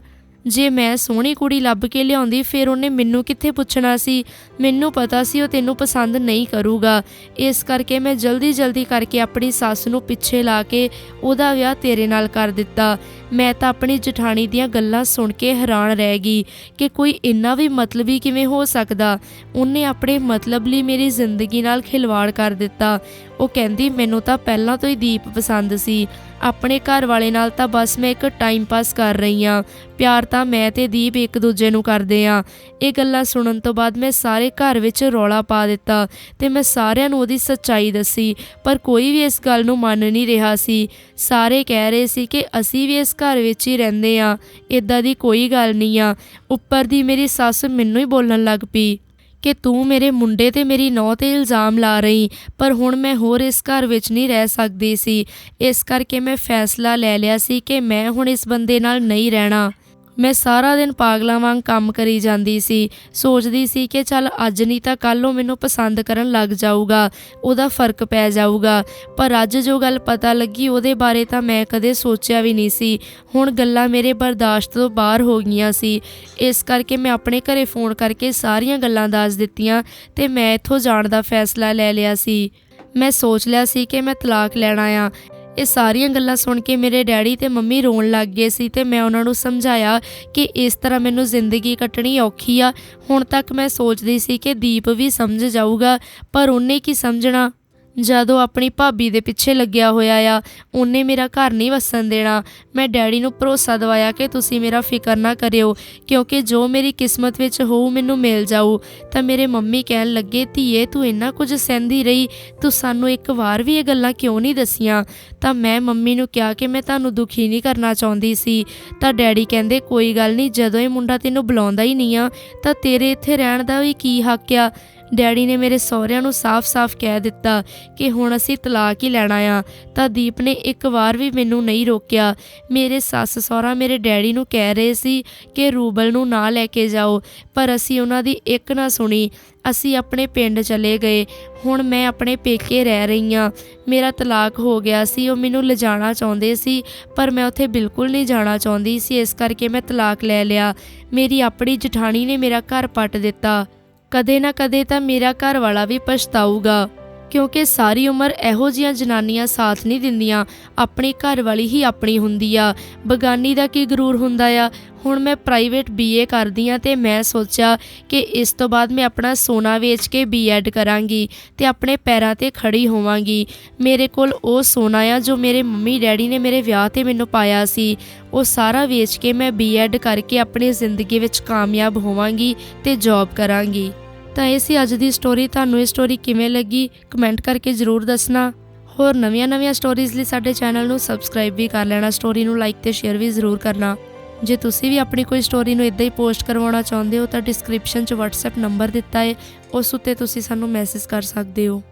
ਜੇ ਮੈਂ ਸੋਹਣੀ ਕੁੜੀ ਲੱਭ ਕੇ ਲਿਆਉਂਦੀ, ਫਿਰ ਉਹਨੇ ਮੈਨੂੰ ਕਿੱਥੇ ਪੁੱਛਣਾ ਸੀ? ਮੈਨੂੰ ਪਤਾ ਸੀ ਉਹ ਤੈਨੂੰ ਪਸੰਦ ਨਹੀਂ ਕਰੂਗਾ। ਇਸ ਕਰਕੇ ਮੈਂ ਜਲਦੀ ਜਲਦੀ ਕਰਕੇ ਆਪਣੀ ਸੱਸ ਨੂੰ ਪਿੱਛੇ ਲਾ ਕੇ ਉਹਦਾ ਵਿਆਹ ਤੇਰੇ ਨਾਲ ਕਰ ਦਿੱਤਾ। ਮੈਂ ਤਾਂ ਆਪਣੀ ਜਠਾਣੀ ਦੀਆਂ ਗੱਲਾਂ ਸੁਣ ਕੇ ਹੈਰਾਨ ਰਹਿ ਗਈ ਕਿ ਕੋਈ ਇੰਨਾ ਵੀ ਮਤਲਬੀ ਕਿਵੇਂ ਹੋ ਸਕਦਾ। ਉਹਨੇ ਆਪਣੇ ਮਤਲਬ ਲਈ ਮੇਰੀ ਜ਼ਿੰਦਗੀ ਨਾਲ ਖਿਲਵਾੜ ਕਰ ਦਿੱਤਾ। ਉਹ ਕਹਿੰਦੀ, ਮੈਨੂੰ ਤਾਂ ਪਹਿਲਾਂ ਤੋਂ ਹੀ ਦੀਪ ਪਸੰਦ ਸੀ। ਆਪਣੇ ਘਰ ਵਾਲੇ ਨਾਲ ਤਾਂ ਬਸ ਮੈਂ ਇੱਕ ਟਾਈਮ ਪਾਸ ਕਰ ਰਹੀ ਆ ਪਿਆਰ ਤਾਂ ਮੈਂ ਤੇ ਦੀਪ ਇੱਕ ਦੂਜੇ ਨੂੰ ਕਰਦੇ ਆ ਇਹ ਗੱਲਾਂ ਸੁਣਨ ਤੋਂ ਬਾਅਦ ਮੈਂ ਸਾਰੇ ਘਰ ਵਿੱਚ ਰੌਲਾ ਪਾ ਦਿੱਤਾ ਤੇ ਮੈਂ ਸਾਰਿਆਂ ਨੂੰ ਉਹਦੀ ਸੱਚਾਈ ਦੱਸੀ। ਪਰ ਕੋਈ ਵੀ ਇਸ ਗੱਲ ਨੂੰ ਮੰਨ ਨਹੀਂ ਰਿਹਾ ਸੀ। ਸਾਰੇ ਕਹਿ ਰਹੇ ਸੀ ਕਿ ਅਸੀਂ ਵੀ ਇਸ ਘਰ ਵਿੱਚ ਹੀ ਰਹਿੰਦੇ ਆ ਇਦਾਂ ਦੀ ਕੋਈ ਗੱਲ ਨਹੀਂ ਆ। ਉੱਪਰ ਦੀ ਮੇਰੀ ਸੱਸ ਮੈਨੂੰ ਹੀ ਬੋਲਣ ਲੱਗ ਪਈ। ਕਿ ਤੂੰ ਮੇਰੇ ਮੁੰਡੇ ਤੇ ਮੇਰੀ ਨੌ ਤੇ ਇਲਜ਼ਾਮ ਲਾ ਰਹੀ, ਪਰ ਹੁਣ ਮੈਂ ਹੋਰ ਇਸ ਘਰ ਵਿੱਚ ਨਹੀਂ ਰਹਿ ਸਕਦੀ ਸੀ। ਇਸ ਕਰਕੇ ਮੈਂ ਫੈਸਲਾ ਲੈ ਲਿਆ ਸੀ ਕਿ ਮੈਂ ਹੁਣ ਇਸ ਬੰਦੇ ਨਾਲ ਨਹੀਂ ਰਹਿਣਾ। ਮੈਂ ਸਾਰਾ ਦਿਨ ਪਾਗਲਾਂ ਵਾਂਗ ਕੰਮ ਕਰੀ ਜਾਂਦੀ ਸੀ। ਸੋਚਦੀ ਸੀ ਕਿ ਚੱਲ ਅੱਜ ਨਹੀਂ ਤਾਂ ਕੱਲ ਉਹ ਮੈਨੂੰ ਪਸੰਦ ਕਰਨ ਲੱਗ ਜਾਊਗਾ, ਉਹਦਾ ਫ਼ਰਕ ਪੈ ਜਾਊਗਾ। ਪਰ ਅੱਜ ਜੋ ਗੱਲ ਪਤਾ ਲੱਗੀ, ਉਹਦੇ ਬਾਰੇ ਤਾਂ ਮੈਂ ਕਦੇ ਸੋਚਿਆ ਵੀ ਨਹੀਂ ਸੀ। ਹੁਣ ਗੱਲਾਂ ਮੇਰੇ ਬਰਦਾਸ਼ਤ ਤੋਂ ਬਾਹਰ ਹੋ ਗਈਆਂ ਸੀ। ਇਸ ਕਰਕੇ ਮੈਂ ਆਪਣੇ ਘਰੇ ਫੋਨ ਕਰਕੇ ਸਾਰੀਆਂ ਗੱਲਾਂ ਦੱਸ ਦਿੱਤੀਆਂ ਤੇ ਮੈਂ ਇੱਥੋਂ ਜਾਣ ਦਾ ਫੈਸਲਾ ਲੈ ਲਿਆ ਸੀ। ਮੈਂ ਸੋਚ ਲਿਆ ਸੀ ਕਿ ਮੈਂ ਤਲਾਕ ਲੈਣਾ ਆ ਇਹ ਸਾਰੀਆਂ ਗੱਲਾਂ ਸੁਣ ਕੇ ਮੇਰੇ ਡੈਡੀ ਤੇ ਮੰਮੀ ਰੋਣ ਲੱਗ ਗਏ ਸੀ ਤੇ ਮੈਂ ਉਹਨਾਂ ਨੂੰ ਸਮਝਾਇਆ ਕਿ ਇਸ ਤਰ੍ਹਾਂ ਮੈਨੂੰ ਜ਼ਿੰਦਗੀ ਕੱਟਣੀ ਔਖੀ ਆ। ਹੁਣ ਤੱਕ ਮੈਂ ਸੋਚਦੀ ਸੀ ਕਿ ਦੀਪ ਵੀ ਸਮਝ ਜਾਊਗਾ, ਪਰ ਉਹਨੇ ਕੀ ਸਮਝਣਾ? ਜਦੋਂ ਆਪਣੀ ਭਾਬੀ ਦੇ ਪਿੱਛੇ ਲੱਗਿਆ ਹੋਇਆ ਆ, ਉਹਨੇ ਮੇਰਾ ਘਰ ਨਹੀਂ ਵਸਣ ਦੇਣਾ। ਮੈਂ ਡੈਡੀ ਨੂੰ ਭਰੋਸਾ ਦਵਾਇਆ ਕਿ ਤੁਸੀਂ ਮੇਰਾ ਫਿਕਰ ਨਾ ਕਰਿਓ, ਕਿਉਂਕਿ ਜੋ ਮੇਰੀ ਕਿਸਮਤ ਵਿੱਚ ਹੋਊ ਮੈਨੂੰ ਮਿਲ ਜਾਊ। ਤਾਂ ਮੇਰੇ ਮੰਮੀ ਕਹਿਣ ਲੱਗੇ, ਧੀਏ, ਤੂੰ ਇੰਨਾ ਕੁਝ ਸਹਿੰਦੀ ਰਹੀ, ਤੂੰ ਸਾਨੂੰ ਇੱਕ ਵਾਰ ਵੀ ਇਹ ਗੱਲਾਂ ਕਿਉਂ ਨਹੀਂ ਦਸੀਆਂ? ਤਾਂ ਮੈਂ ਮੰਮੀ ਨੂੰ ਕਿਹਾ ਕਿ ਮੈਂ ਤੁਹਾਨੂੰ ਦੁਖੀ ਨਹੀਂ ਕਰਨਾ ਚਾਹੁੰਦੀ ਸੀ। ਤਾਂ ਡੈਡੀ ਕਹਿੰਦੇ, ਕੋਈ ਗੱਲ ਨਹੀਂ, ਜਦੋਂ ਇਹ ਮੁੰਡਾ ਤੈਨੂੰ ਬੁਲਾਉਂਦਾ ਹੀ ਨਹੀਂ ਆ, ਤਾਂ ਤੇਰੇ ਇੱਥੇ ਰਹਿਣ ਦਾ ਵੀ ਕੀ ਹੱਕ ਆ? ਡੈਡੀ ਨੇ ਮੇਰੇ ਸਹੁਰਿਆਂ ਨੂੰ ਸਾਫ਼-ਸਾਫ਼ ਕਹਿ ਦਿੱਤਾ ਕਿ ਹੁਣ ਅਸੀਂ ਤਲਾਕ ਹੀ ਲੈਣਾ ਆ, ਤਾਂ ਦੀਪ ਨੇ ਇੱਕ ਵਾਰ ਵੀ ਮੈਨੂੰ ਨਹੀਂ ਰੋਕਿਆ। ਮੇਰੇ ਸੱਸ ਸਹੁਰਾ ਮੇਰੇ ਡੈਡੀ ਨੂੰ ਕਹਿ ਰਹੇ ਸੀ ਕਿ ਰੂਬਲ ਨੂੰ ਨਾ ਲੈ ਕੇ ਜਾਓ, ਪਰ ਅਸੀਂ ਉਹਨਾਂ ਦੀ ਇੱਕ ਨਾ ਸੁਣੀ। ਅਸੀਂ ਆਪਣੇ ਪਿੰਡ ਚਲੇ ਗਏ। ਹੁਣ ਮੈਂ ਆਪਣੇ ਪੇਕੇ ਰਹਿ ਰਹੀ ਹਾਂ। ਮੇਰਾ ਤਲਾਕ ਹੋ ਗਿਆ ਸੀ, ਉਹ ਮੈਨੂੰ ਲਿਜਾਣਾ ਚਾਹੁੰਦੇ ਸੀ, ਪਰ ਮੈਂ ਉੱਥੇ ਬਿਲਕੁਲ ਨਹੀਂ ਜਾਣਾ ਚਾਹੁੰਦੀ ਸੀ, ਇਸ ਕਰਕੇ ਮੈਂ ਤਲਾਕ ਲੈ ਲਿਆ। ਮੇਰੀ ਆਪਣੀ ਜਠਾਣੀ ਨੇ ਮੇਰਾ ਘਰ ਪੱਟ ਦਿੱਤਾ। ਕਦੇ ਨਾ ਕਦੇ ਤਾਂ ਮੇਰਾ ਘਰ ਵਾਲਾ ਵੀ ਪਛਤਾਊਗਾ, ਕਿਉਂਕਿ ਸਾਰੀ ਉਮਰ ਇਹੋ ਜੀਆਂ ਜਨਾਨੀਆਂ ਸਾਥ ਨਹੀਂ ਦਿੰਦੀਆਂ, ਆਪਣੀ ਘਰ ਵਾਲੀ ਹੀ ਆਪਣੀ ਹੁੰਦੀ ਆ। ਬਗਾਨੀ ਦਾ ਕੀ ਗਰੂਰ ਹੁੰਦਾ ਆ? ਹੁਣ ਮੈਂ ਪ੍ਰਾਈਵੇਟ ਬੀਏ ਕਰਦੀ ਆ ਤੇ ਮੈਂ ਸੋਚਿਆ ਕਿ ਇਸ ਤੋਂ ਬਾਅਦ ਮੈਂ ਆਪਣਾ ਸੋਨਾ ਵੇਚ ਕੇ ਬੀਐਡ ਕਰਾਂਗੀ ਤੇ ਆਪਣੇ ਪੈਰਾਂ ਤੇ ਖੜੀ ਹੋਵਾਂਗੀ। ਮੇਰੇ ਕੋਲ ਉਹ ਸੋਨਾ ਆ ਜੋ ਮੇਰੇ ਮੰਮੀ ਡੈਡੀ ਨੇ ਮੇਰੇ ਵਿਆਹ ਤੇ ਮੈਨੂੰ ਪਾਇਆ ਸੀ। ਉਹ ਸਾਰਾ ਵੇਚ ਕੇ ਮੈਂ ਬੀਐਡ ਕਰਕੇ ਆਪਣੀ ਜ਼ਿੰਦਗੀ ਵਿੱਚ ਕਾਮਯਾਬ ਹੋਵਾਂਗੀ ਤੇ ਜੌਬ ਕਰਾਂਗੀ। ਤਾਂ ਇਹ ਸੀ ਅੱਜ ਦੀ ਸਟੋਰੀ ਤੁਹਾਨੂੰ ਇਹ ਸਟੋਰੀ ਕਿਵੇਂ ਲੱਗੀ? ਕਮੈਂਟ ਕਰਕੇ ਜ਼ਰੂਰ ਦੱਸਣਾ। ਹੋਰ ਨਵੀਆਂ-ਨਵੀਆਂ ਸਟੋਰੀਜ਼ ਲਈ ਸਾਡੇ ਚੈਨਲ ਨੂੰ ਸਬਸਕ੍ਰਾਈਬ ਵੀ ਕਰ ਲੈਣਾ। ਸਟੋਰੀ ਨੂੰ ਲਾਈਕ ਤੇ ਸ਼ੇਅਰ ਵੀ ਜ਼ਰੂਰ ਕਰਨਾ। ਜੇ ਤੁਸੀਂ ਵੀ ਆਪਣੀ ਕੋਈ ਸਟੋਰੀ ਨੂੰ ਇਦਾਂ ਹੀ ਪੋਸਟ ਕਰਵਾਉਣਾ ਚਾਹੁੰਦੇ ਹੋ ਤਾਂ ਡਿਸਕ੍ਰਿਪਸ਼ਨ 'ਚ WhatsApp ਨੰਬਰ ਦਿੱਤਾ ਹੈ। ਉਸ ਉੱਤੇ ਤੁਸੀਂ ਸਾਨੂੰ ਮੈਸੇਜ ਕਰ ਸਕਦੇ ਹੋ।